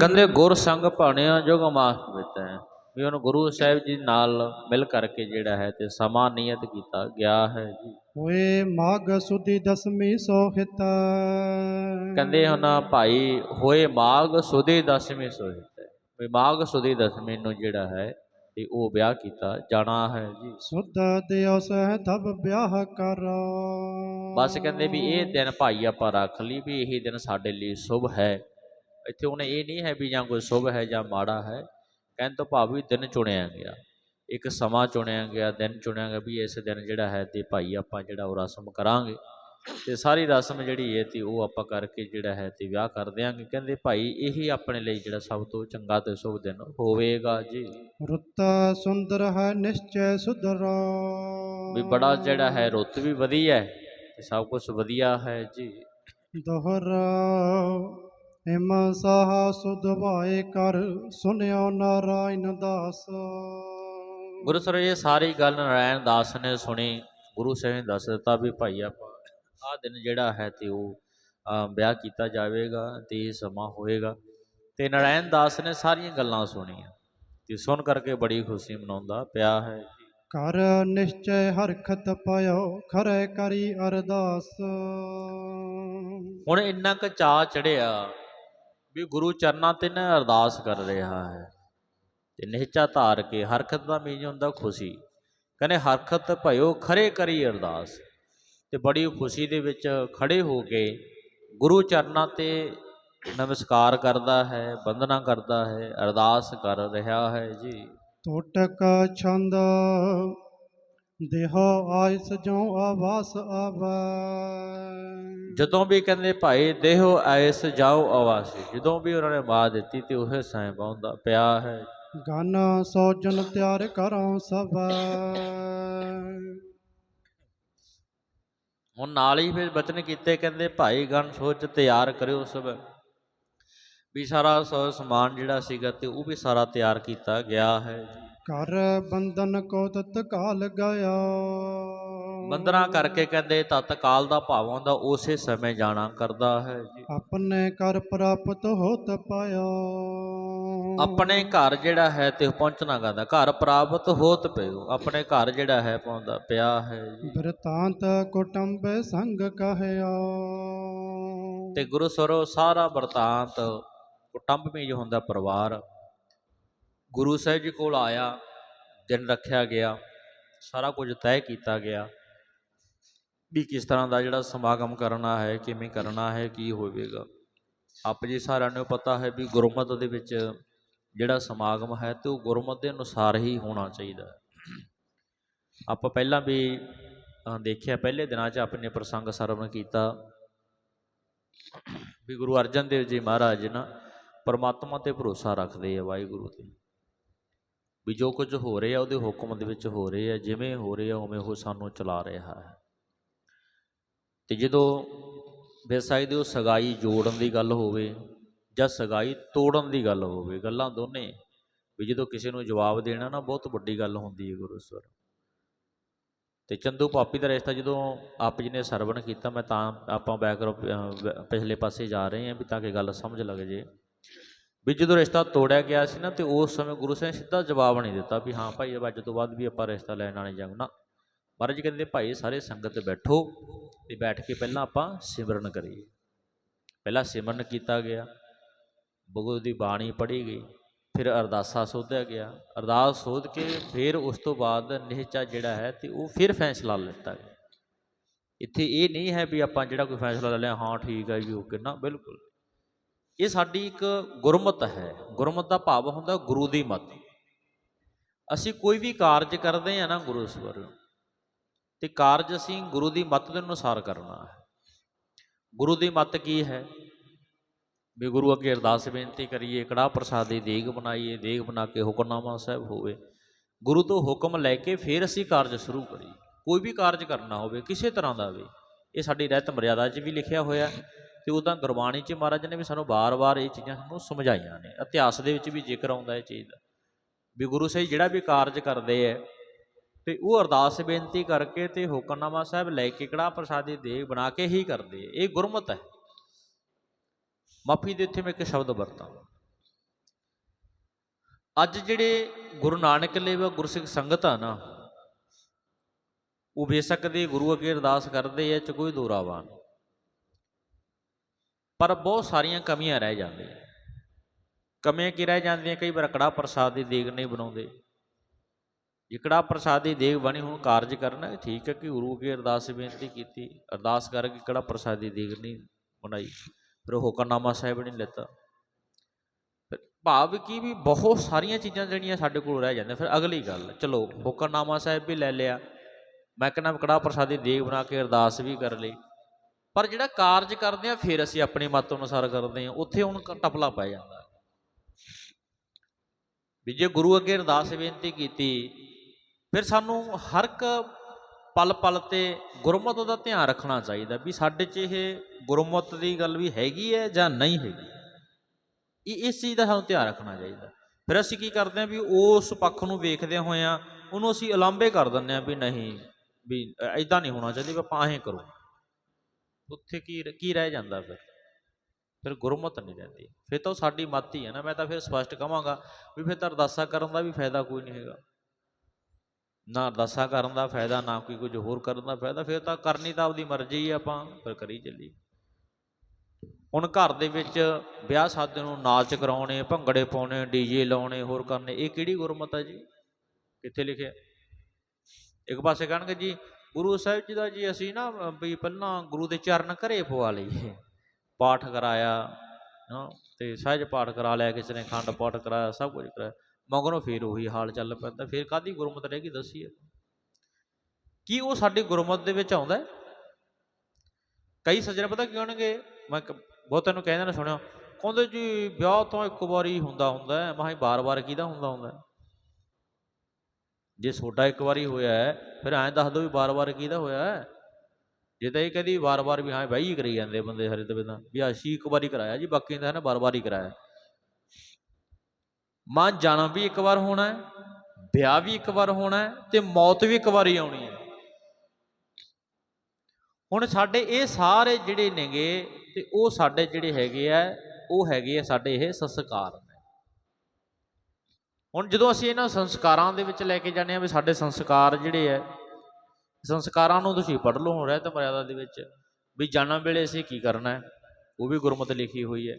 ਕਹਿੰਦੇ ਗੁਰ ਸੰਗ ਭਾਣਿਆ ਜੁਗ ਮਾਸ ਹੈ। ਵੀ ਉਹਨੂੰ ਗੁਰੂ ਸਾਹਿਬ ਜੀ ਨਾਲ ਮਿਲ ਕਰਕੇ ਜਿਹੜਾ ਹੈ ਤੇ ਸਮਾਂ ਨਿਯਤ ਕੀਤਾ ਗਿਆ ਹੈ ਜੀ। ਹੋਏ ਮਾਘ ਸੁਦੀ ਦਸਮੀ ਸੋਹਿਤ। ਕਹਿੰਦੇ ਹੁਣ ਭਾਈ ਹੋਏ ਮਾਘ ਸੁਦੀ ਦਸਵੀਂ ਸੋਹਿਤ ਵੀ ਮਾਘ ਸੁਦੀ ਦਸਵੀਂ ਨੂੰ ਜਿਹੜਾ ਹੈ ਤੇ ਉਹ ਵਿਆਹ ਕੀਤਾ ਜਾਣਾ ਹੈ ਜੀ। ਸੁਧ ਦਿਓ ਸਹਿ ਤਬ ਵਿਆਹ ਕਰ। ਬਸ ਕਹਿੰਦੇ ਵੀ ਇਹ ਦਿਨ ਭਾਈ ਆਪਾਂ ਰੱਖ ਲਈ ਵੀ ਇਹ ਦਿਨ ਸਾਡੇ ਲਈ ਸ਼ੁਭ ਹੈ। ਇੱਥੇ ਉਹਨੇ ਇਹ ਨਹੀਂ ਹੈ ਵੀ ਜਾਂ ਕੋਈ ਸ਼ੁਭ ਹੈ ਜਾਂ ਮਾੜਾ ਹੈ ਕਹਿਣ ਤੋਂ ਭਾਵ ਵੀ ਦਿਨ ਚੁਣਿਆ ਗਿਆ। ਇੱਕ ਸਮਾਂ ਚੁਣਿਆ ਗਿਆ ਦਿਨ ਚੁਣਿਆ ਗਿਆ ਵੀ ਇਸ ਦਿਨ ਜਿਹੜਾ ਹੈ ਤੇ ਭਾਈ ਆਪਾਂ ਜਿਹੜਾ ਉਹ ਰਸਮ ਕਰਾਂਗੇ। ਤੇ ਸਾਰੀ ਰਸਮ ਜਿਹੜੀ ਹੈ ਤੇ ਉਹ ਆਪਾਂ ਕਰਕੇ ਜਿਹੜਾ ਹੈ ਤੇ ਵਿਆਹ ਕਰ ਦਿਆਂਗੇ। ਕਹਿੰਦੇ ਭਾਈ ਇਹੀ ਆਪਣੇ ਲਈ ਜਿਹੜਾ ਸਭ ਤੋਂ ਚੰਗਾ ਤੇ ਸ਼ੁਭ ਦਿਨ ਹੋਵੇਗਾ ਜੀ। ਰੁੱਤ ਸੁੰਦਰ ਹੈ ਨਿਸ਼ਚੈ ਸੁਧਰਾ। ਵੀ ਬੜਾ ਜਿਹੜਾ ਹੈ ਰੁੱਤ ਵੀ ਵਧੀਆ ਹੈ ਤੇ ਸਭ ਕੁਝ ਵਧੀਆ ਹੈ ਜੀ। ਦੋਹਰਾ ਹਿਮ ਸਾਹਾ ਸੁਧ ਭਾਏ ਕਰ ਸੁਨਿਓ ਨਾਰਾਇਣ ਦਾਸ। ਗੁਰੂ ਸਰ ਇਹ ਸਾਰੀ ਗੱਲ ਨਾਰਾਇਣ ਦਾਸ ਨੇ ਸੁਣੀ। ਗੁਰੂ ਸਾਹਿਬ ਨੇ ਦੱਸ ਦਿੱਤਾ ਵੀ ਭਾਈ ਆਪਾਂ ਆਹ ਦਿਨ ਜਿਹੜਾ ਹੈ ਤੇ ਉਹ ਵਿਆਹ ਕੀਤਾ ਜਾਵੇਗਾ ਤੇ ਇਹ ਸਮਾਂ ਹੋਏਗਾ। ਤੇ ਨਾਰਾਇਣ ਦਾਸ ਨੇ ਸਾਰੀਆਂ ਗੱਲਾਂ ਸੁਣੀਆਂ ਤੇ ਸੁਣ ਕਰਕੇ ਬੜੀ ਖੁਸ਼ੀ ਮਨਾਉਂਦਾ ਪਿਆ ਹੈ। ਕਰ ਨਿਸ਼ਚੈ ਹਰਖਤ ਪਾਇਓ ਖਰੇ ਕਰੀ ਅਰਦਾਸ। ਹੁਣ ਇੰਨਾ ਕੁ ਚਾਅ ਚੜਿਆ ਵੀ ਗੁਰੂ ਚਰਨਾਂ ਤੇ ਨਾ ਅਰਦਾਸ ਕਰ ਰਿਹਾ ਹੈ। ਤੇ ਨਿਹਚਾ ਧਾਰ ਕੇ ਹਰਕਤ ਦਾ ਮੀਨ ਹੁੰਦਾ ਖੁਸ਼ੀ। ਕਹਿੰਦੇ ਹਰਕਤ ਭਇਓ ਖਰੇ ਕਰੀ ਅਰਦਾਸ। ਤੇ ਬੜੀ ਖੁਸ਼ੀ ਦੇ ਵਿੱਚ ਖੜੇ ਹੋ ਕੇ ਗੁਰੂ ਚਰਨਾਂ ਤੇ ਨਮਸਕਾਰ ਕਰਦਾ ਹੈ ਬੰਦਨਾ ਕਰਦਾ ਹੈ, ਅਰਦਾਸ ਕਰ ਰਿਹਾ ਹੈ ਜੀ। ਟੋਟਕ ਛੰਦ ਦੇਹੋ ਆਇਸ ਜੋ ਆਵਾਸ ਆਵੈ। ਜਦੋਂ ਵੀ ਕਹਿੰਦੇ ਭਾਈ ਦੇਹੋ ਐਸ ਜਾਓ ਆਵਾਸੀ। ਜਦੋਂ ਵੀ ਉਹਨਾਂ ਨੇ ਮਾਂ ਦਿੱਤੀ ਤੇ ਉਹ ਸਾਈਂ ਪਾਉਂਦਾ ਪਿਆ ਹੈ। ਗਨ ਸੋਜਨ ਤਿਆਰ ਕਰੋ ਸਭ। ਹੁਣ ਨਾਲ ਹੀ ਫਿਰ ਬਚਨ ਕੀਤੇ ਕਹਿੰਦੇ ਭਾਈ ਗਣ ਸੋਚ ਤਿਆਰ ਕਰਿਓ ਸਭ। ਵੀ ਸਾਰਾ ਸ- ਸਮਾਨ ਜਿਹੜਾ ਸੀਗਾ ਤੇ ਉਹ ਵੀ ਸਾਰਾ ਤਿਆਰ ਕੀਤਾ ਗਿਆ ਹੈ। ਜੀ ਕਰ ਬੰਧਨ ਕੋ ਤਤਕਾਲ ਗਿਆ ਬੰਦਨਾ ਕਰਕੇ ਕਹਿੰਦੇ ਤਤਕਾਲ ਦਾ ਭਾਵ ਹੁੰਦਾ ਉਸੇ ਸਮੇਂ ਜਾਣਾ ਕਰਦਾ ਹੈ ਜੀ। ਆਪਣੇ ਕਰ ਪ੍ਰਾਪਤ ਹੋਤ ਪਾਇਆ। ਆਪਣੇ ਘਰ ਜਿਹੜਾ ਹੈ ਤੇ ਪਹੁੰਚਣਾ ਕਰਦਾ ਘਰ ਪ੍ਰਾਪਤ ਹੋਤ ਪਿਓ ਆਪਣੇ ਘਰ ਜਿਹੜਾ ਹੈ ਪਹੁੰਚਦਾ ਪਿਆ ਹੈ ਜੀ। ਬਿਰਤਾਂਤ ਕੁਟੰਬ ਸੰਗ ਕਹਿਆ। ਤੇ ਗੁਰੂ ਸਰੋ ਸਾਰਾ ਵਰਤਾਂਤ ਕੁਟੰਬਮੀ ਜੋ ਹੁੰਦਾ ਪਰਿਵਾਰ। ਗੁਰੂ ਸਾਹਿਬ ਜੀ ਕੋਲ ਆਇਆ, ਦਿਨ ਰੱਖਿਆ ਗਿਆ, ਸਾਰਾ ਕੁਝ ਤੈਅ ਕੀਤਾ ਗਿਆ ਵੀ ਕਿਸ ਤਰ੍ਹਾਂ ਦਾ ਜਿਹੜਾ ਸਮਾਗਮ ਕਰਨਾ ਹੈ, ਕਿਵੇਂ ਕਰਨਾ ਹੈ, ਕੀ ਹੋਵੇਗਾ। ਆਪ ਜੀ ਸਾਰਿਆਂ ਨੂੰ ਪਤਾ ਹੈ ਵੀ ਗੁਰਮਤਿ ਦੇ ਵਿੱਚ ਜਿਹੜਾ ਸਮਾਗਮ ਹੈ ਤੇ ਉਹ ਗੁਰਮਤਿ ਦੇ ਅਨੁਸਾਰ ਹੀ ਹੋਣਾ ਚਾਹੀਦਾ ਹੈ। ਆਪਾਂ ਪਹਿਲਾਂ ਵੀ ਦੇਖਿਆ, ਪਹਿਲੇ ਦਿਨਾਂ 'ਚ ਆਪਣੇ ਪ੍ਰਸੰਗ ਸਰਵਣ ਕੀਤਾ ਵੀ ਗੁਰੂ ਅਰਜਨ ਦੇਵ ਜੀ ਮਹਾਰਾਜ ਨਾ ਪਰਮਾਤਮਾ ਤੇ ਭਰੋਸਾ ਰੱਖਦੇ ਆ ਵਾਹਿਗੁਰੂ ਤੇ। ਵੀ ਜੋ ਕੁਝ ਹੋ ਰਿਹਾ, ਉਹਦੇ ਹੁਕਮ ਦੇ ਵਿੱਚ ਹੋ ਰਿਹਾ, ਜਿਵੇਂ ਹੋ ਰਿਹਾ, ਉਵੇਂ ਉਹ ਸਾਨੂੰ ਚਲਾ ਰਿਹਾ ਹੈ। ਤੇ ਜਦੋਂ ਬੇਸਾਈ ਦੇ ਉਹ ਸਗਾਈ ਜੋੜਨ ਦੀ ਗੱਲ ਹੋਵੇ ਜਾਂ ਸਗਾਈ ਤੋੜਨ ਦੀ ਗੱਲ ਹੋਵੇ, ਗੱਲਾਂ ਦੋਨੇ, ਵੀ ਜਦੋਂ ਕਿਸੇ ਨੂੰ ਜਵਾਬ ਦੇਣਾ ਨਾ, ਬਹੁਤ ਵੱਡੀ ਗੱਲ ਹੁੰਦੀ ਹੈ ਗੁਰੂ ਸਰ ਤੇ ਚੰਦੂ ਪਾਪੀ ਦਾ ਰਿਸ਼ਤਾ ਜਦੋਂ ਆਪ ਜੀ ਨੇ ਸਰਵਣ ਕੀਤਾ, ਮੈਂ ਤਾਂ ਆਪਾਂ ਬੈਕ ਪਿਛਲੇ ਪਾਸੇ ਜਾ ਰਹੇ ਹਾਂ ਵੀ ਤਾਂ ਕਿ ਗੱਲ ਸਮਝ ਲੱਗ ਜੇ। ਵੀ ਜਦੋਂ ਰਿਸ਼ਤਾ ਤੋੜਿਆ ਗਿਆ ਸੀ ਨਾ ਤੇ ਉਸ ਸਮੇਂ ਗੁਰੂ ਸਾਹਿਬ ਨੇ ਸਿੱਧਾ ਜਵਾਬ ਨਹੀਂ ਦਿੱਤਾ ਵੀ ਹਾਂ ਭਾਈ ਅੱਜ ਤੋਂ ਬਾਅਦ ਵੀ ਆਪਾਂ ਰਿਸ਼ਤਾ ਲੈਣ ਆਣੇ ਜਾਊ ਨਾ। ਮਹਾਰਾਜ ਜੀ ਕਹਿੰਦੇ, ਭਾਈ, ਸਾਰੇ ਸੰਗਤ ਬੈਠੋ ਤੇ ਬੈਠ ਕੇ ਪਹਿਲਾਂ ਆਪਾਂ ਸਿਮਰਨ ਕਰੀਏ। ਪਹਿਲਾਂ ਸਿਮਰਨ ਕੀਤਾ ਗਿਆ। ਬਗੂ ਦੀ ਬਾਣੀ ਪੜ੍ਹੀ ਗਈ। ਫਿਰ ਅਰਦਾਸਾ ਸੋਧਿਆ ਗਿਆ। ਅਰਦਾਸ ਸੋਧ ਕੇ ਫਿਰ ਉਸ ਤੋਂ ਬਾਅਦ ਨਿਹਚਾ ਜਿਹੜਾ ਹੈ ਤੇ ਉਹ ਫਿਰ ਫੈਸਲਾ ਲਿੱਤਾ ਗਿਆ। ਇੱਥੇ ਇਹ ਨਹੀਂ ਹੈ ਵੀ ਆਪਾਂ ਜਿਹੜਾ ਕੋਈ ਫੈਸਲਾ ਲੈ ਲਿਆ, ਹਾਂ ਠੀਕ ਹੈ ਜੀ ਓਕੇ ਨਾ, ਬਿਲਕੁਲ। ਇਹ ਸਾਡੀ ਇੱਕ ਗੁਰਮਤ ਹੈ। ਗੁਰਮਤ ਦਾ ਭਾਵ ਹੁੰਦਾ ਗੁਰੂ ਦੀ ਮੱਤ। ਅਸੀਂ ਕੋਈ ਵੀ ਕਾਰਜ ਕਰਦੇ ਆ ਨਾ ਗੁਰੂ ਸਵਰ ਤੇ ਕਾਰਜ ਅਸੀਂ ਗੁਰੂ ਦੀ ਮੱਤ ਦੇ ਅਨੁਸਾਰ ਕਰਨਾ ਹੈ। ਗੁਰੂ ਦੀ ਮੱਤ ਕੀ ਹੈ? ਵੀ ਗੁਰੂ ਅੱਗੇ ਅਰਦਾਸ ਬੇਨਤੀ ਕਰੀਏ, ਕੜਾਹ ਪ੍ਰਸਾਦੀ ਦੇਗ ਬਣਾਈਏ, ਦੇਗ ਬਣਾ ਕੇ ਹੁਕਮਨਾਮਾ ਸਾਹਿਬ ਹੋਵੇ। ਗੁਰੂ ਤੋਂ ਹੁਕਮ ਲੈ ਕੇ ਫਿਰ ਅਸੀਂ ਕਾਰਜ ਸ਼ੁਰੂ ਕਰੀਏ। ਕੋਈ ਵੀ ਕਾਰਜ ਕਰਨਾ ਹੋਵੇ, ਕਿਸੇ ਤਰ੍ਹਾਂ ਦਾ ਵੀ, ਇਹ ਸਾਡੀ ਰਹਿਤ ਮਰਿਆਦਾ 'ਚ ਵੀ ਲਿਖਿਆ ਹੋਇਆ ਤੇ ਉਦਾਂ ਗੁਰਬਾਣੀ 'ਚ ਮਹਾਰਾਜ ਨੇ ਵੀ ਸਾਨੂੰ ਬਾਰ-ਬਾਰ ਇਹ ਚੀਜ਼ਾਂ ਸਾਨੂੰ ਸਮਝਾਈਆਂ ਨੇ। ਇਤਿਹਾਸ ਦੇ ਵਿੱਚ ਵੀ ਜ਼ਿਕਰ ਆਉਂਦਾ ਇਹ ਚੀਜ਼ ਦਾ। ਵੀ ਗੁਰੂ ਸਾਹਿਬ ਜਿਹੜਾ ਵੀ ਕਾਰਜ ਕਰਦੇ ਹੈ ਤੇ ਉਹ ਅਰਦਾਸ ਬੇਨਤੀ ਕਰਕੇ ਤੇ ਹੁਕਮਨਾਮਾ ਸਾਹਿਬ ਲੈ ਕੇ ਕੜਾਹ ਪ੍ਰਸਾਦੀ ਦੇ ਬਣਾ ਕੇ ਹੀ ਕਰਦੇ ਹੈ। ਇਹ ਗੁਰਮਤ ਹੈ ਮਾਫੀ ਦੇ ਇੱਥੇ ਮੈਂ ਇੱਕ ਸ਼ਬਦ ਵਰਤਾਂ। ਅੱਜ ਜਿਹੜੇ ਗੁਰੂ ਨਾਨਕ ਲੇਵਾ ਗੁਰਸਿੱਖ ਸੰਗਤ ਆ ਨਾ, ਉਹ ਬੇਸ਼ੱਕ ਦੇ ਗੁਰੂ ਅੱਗੇ ਅਰਦਾਸ ਕਰਦੇ ਐ ਚ ਕੋਈ ਦੋਰਾਵਾ ਨਹੀਂ। ਪਰ ਬਹੁਤ ਸਾਰੀਆਂ ਕਮੀਆਂ ਰਹਿ ਜਾਂਦੀਆਂ। ਕਮੀਆਂ ਕੀ ਰਹਿ ਜਾਂਦੀਆਂ? ਕਈ ਵਾਰ ਕੜਾ ਪ੍ਰਸਾਦ ਦੀ ਦੇਗ ਨਹੀਂ ਬਣਾਉਂਦੇ। ਜੇ ਕੜਾਹ ਪ੍ਰਸਾਦ ਦੀ ਦੇਗ ਬਣੀ ਹੁਣ, ਕਾਰਜ ਕਰਨਾ ਠੀਕ ਹੈ ਕਿ ਗੁਰੂ ਕੇ ਅਰਦਾਸ ਬੇਨਤੀ ਕੀਤੀ। ਅਰਦਾਸ ਕਰਕੇ ਕੜਾ ਪ੍ਰਸਾਦ ਦੀ ਦੇਗ ਨਹੀਂ ਬਣਾਈ? ਫਿਰ ਉਹ ਹੁਕਮਨਾਮਾ ਸਾਹਿਬ ਨੇ ਲਿੱਤਾ। ਫਿਰ ਭਾਵ ਕੀ ਵੀ ਬਹੁਤ ਸਾਰੀਆਂ ਚੀਜ਼ਾਂ ਜਿਹੜੀਆਂ ਸਾਡੇ ਕੋਲ ਰਹਿ ਜਾਂਦੀਆਂ। ਫਿਰ ਅਗਲੀ ਗੱਲ, ਚਲੋ, ਹੁਕਮਨਾਮਾ ਸਾਹਿਬ ਵੀ ਲੈ ਲਿਆ। ਮੈਂ ਕਹਿੰਦਾ ਕੜਾਹ ਪ੍ਰਸਾਦ ਦੀ ਦੇਗ ਬਣਾ ਕੇ ਅਰਦਾਸ ਵੀ ਕਰ ਲਈ। ਪਰ ਜਿਹੜਾ ਕਾਰਜ ਕਰਦੇ ਆ, ਫਿਰ ਅਸੀਂ ਆਪਣੀ ਮੱਤ ਅਨੁਸਾਰ ਕਰਦੇ ਆ ਉੱਥੇ ਹੁਣ ਟਪਲਾ ਪੈ ਜਾਂਦਾ। ਵੀ ਜੇ ਗੁਰੂ ਅੱਗੇ ਅਰਦਾਸ ਬੇਨਤੀ ਕੀਤੀ, ਫਿਰ ਸਾਨੂੰ ਹਰ ਇੱਕ ਪਲ ਪਲ ਤੇ ਗੁਰਮਤ ਦਾ ਧਿਆਨ ਰੱਖਣਾ ਚਾਹੀਦਾ ਵੀ ਸਾਡੇ 'ਚ ਇਹ ਗੁਰਮਤਿ ਦੀ ਗੱਲ ਵੀ ਹੈਗੀ ਹੈ ਜਾਂ ਨਹੀਂ ਹੈਗੀ। ਇਹ, ਇਸ ਚੀਜ਼ ਦਾ ਸਾਨੂੰ ਧਿਆਨ ਰੱਖਣਾ ਚਾਹੀਦਾ। ਫਿਰ ਅਸੀਂ ਕੀ ਕਰਦੇ ਹਾਂ ਵੀ ਉਸ ਪੱਖ ਨੂੰ ਵੇਖਦੇ ਹੋਇਆਂ ਉਹਨੂੰ ਅਸੀਂ ਉਲਾਂਭੇ ਕਰ ਦਿੰਦੇ ਹਾਂ ਵੀ ਨਹੀਂ, ਵੀ ਐਦਾਂ ਨਹੀਂ ਹੋਣਾ ਚਾਹੀਦਾ ਵੀ ਆਪਾਂ ਐਂ ਕਰੋ। ਉੱਥੇ ਕੀ ਕੀ ਰਹਿ ਜਾਂਦਾ ਫਿਰ? ਫਿਰ ਗੁਰਮਤ ਨਹੀਂ ਰਹਿੰਦੀ। ਫਿਰ ਤਾਂ ਉਹ ਸਾਡੀ ਮੱਤ ਹੀ ਹੈ ਨਾ, ਮੈਂ ਤਾਂ ਫਿਰ ਸਪਸ਼ਟ ਕਹਾਂਗਾ ਵੀ ਫਿਰ ਤਾਂ ਅਰਦਾਸਾ ਕਰਨ ਦਾ ਵੀ ਫਾਇਦਾ ਕੋਈ ਨਹੀਂ ਹੈਗਾ। ਨਾ ਅਰਦਾਸਾ ਕਰਨ ਦਾ ਫਾਇਦਾ, ਨਾ ਕੋਈ ਕੁਝ ਹੋਰ ਕਰਨ ਦਾ ਫਾਇਦਾ, ਫਿਰ ਤਾਂ ਕਰਨੀ ਤਾਂ ਆਪਦੀ ਮਰਜ਼ੀ ਹੈ ਆਪਾਂ, ਫਿਰ ਕਰੀ ਚੱਲੀ। ਹੁਣ ਘਰ ਦੇ ਵਿੱਚ ਵਿਆਹ ਸ਼ਾਦੀ ਨੂੰ ਨਾਚ ਕਰਾਉਣੇ, ਭੰਗੜੇ ਪਾਉਣੇ ਡੀਜੇ ਲਾਉਣੇ, ਹੋਰ ਕਰਨੇ, ਇਹ ਕਿਹੜੀ ਗੁਰਮਤ ਹੈ ਜੀ? ਕਿੱਥੇ ਲਿਖਿਆ? ਇੱਕ ਪਾਸੇ ਕਹਿਣਗੇ ਜੀ ਗੁਰੂ ਸਾਹਿਬ ਜੀ ਦਾ ਜੀ ਅਸੀਂ ਨਾ ਵੀ ਪਹਿਲਾਂ ਗੁਰੂ ਦੇ ਚਰਨ ਘਰੇ ਪਵਾ ਲਈਏ। ਪਾਠ ਕਰਾਇਆ, ਹਾਂ, ਤੇ ਸਹਿਜ ਪਾਠ ਕਰਾ ਲਿਆ, ਕਿਸੇ ਨੇ ਖੰਡ ਪਾਠ ਕਰਾਇਆ, ਸਭ ਕੁਝ ਕਰਾਇਆ। ਮਗਰੋਂ ਫੇਰ ਉਹੀ ਹਾਲ ਚੱਲ ਪੈਂਦਾ, ਫੇਰ ਕਾਦੀ ਗੁਰਮਤ ਰਹਿ ਗਈ ਦੱਸੀਏ। ਕੀ ਉਹ ਸਾਡੀ ਗੁਰਮਤ ਦੇ ਵਿੱਚ ਆਉਂਦਾ ਕਈ ਸੱਜਣ ਪਤਾ ਕੀ ਹੋਣਗੇ? ਮੈਂ ਕ- ਬਹੁਤਿਆਂ ਨੂੰ ਕਹਿੰਦੇ ਨੇ ਸੁਣਿਆ ਕਹਿੰਦੇ ਜੀ ਵਿਆਹ ਤੋਂ ਇੱਕ ਵਾਰੀ ਹੁੰਦਾ ਹੁੰਦਾ ਮੈਂ ਮਾਹੀ ਬਾਰ-ਬਾਰ ਕਿਹਦਾ ਹੁੰਦਾ ਹੁੰਦਾ ਜੇ ਛੋਟਾ ਇੱਕ ਵਾਰੀ ਹੋਇਆ ਹੈ, ਫਿਰ ਐਂ ਦੱਸ ਦਿਓ ਵੀ ਬਾਰ-ਬਾਰ ਕਿਹਦਾ ਹੋਇਆ ਹੈ। ਜੇ ਤਾਂ ਇਹ ਕਹਦੀ ਵਾਰ-ਵਾਰ ਵੀ ਹਾਂ, ਬਾਈ ਹੀ ਕਰੀ ਜਾਂਦੇ ਬੰਦੇ ਹਰੇ ਤੇ ਬਿਨਾਂ। ਵੀ ਅਸੀਂ ਇੱਕ ਵਾਰੀ ਕਰਾਇਆ ਜੀ, ਬਾਕੀ ਦਾ ਨਾ ਵਾਰ-ਵਾਰ ਹੀ ਕਰਾਇਆ। ਮਾਂ ਜਨਮ ਵੀ ਇੱਕ ਵਾਰ ਹੋਣਾ ਹੈ, ਵਿਆਹ ਵੀ ਇੱਕ ਵਾਰ ਹੋਣਾ ਹੈ ਤੇ ਮੌਤ ਵੀ ਇੱਕ ਵਾਰੀ ਆਉਣੀ ਹੈ। ਹੁਣ ਸਾਡੇ ਇਹ ਸਾਰੇ ਜਿਹੜੇ ਨੇਗੇ ਤੇ ਉਹ ਸਾਡੇ ਜਿਹੜੇ ਹੈਗੇ ਆ, ਉਹ ਹੈਗੇ ਆ ਸਾਡੇ ਇਹ ਸੰਸਕਾਰ। ਹੁਣ ਜਦੋਂ ਅਸੀਂ ਇਹਨਾਂ ਸੰਸਕਾਰਾਂ ਦੇ ਵਿੱਚ ਲੈ ਕੇ ਜਾਂਦੇ ਆ ਵੀ ਸਾਡੇ ਸੰਸਕਾਰ ਜਿਹੜੇ ਆ ਸੰਸਕਾਰਾਂ ਨੂੰ ਤੁਸੀਂ ਪੜ੍ਹ ਲਓ ਹੁਣ ਰਹਿਤ ਮਰਿਆਦਾ ਦੇ ਵਿੱਚ ਵੀ ਜਨਮ ਵੇਲੇ ਅਸੀਂ ਕੀ ਕਰਨਾ ਹੈ? ਉਹ ਵੀ ਗੁਰਮਤਿ ਲਿਖੀ ਹੋਈ ਹੈ।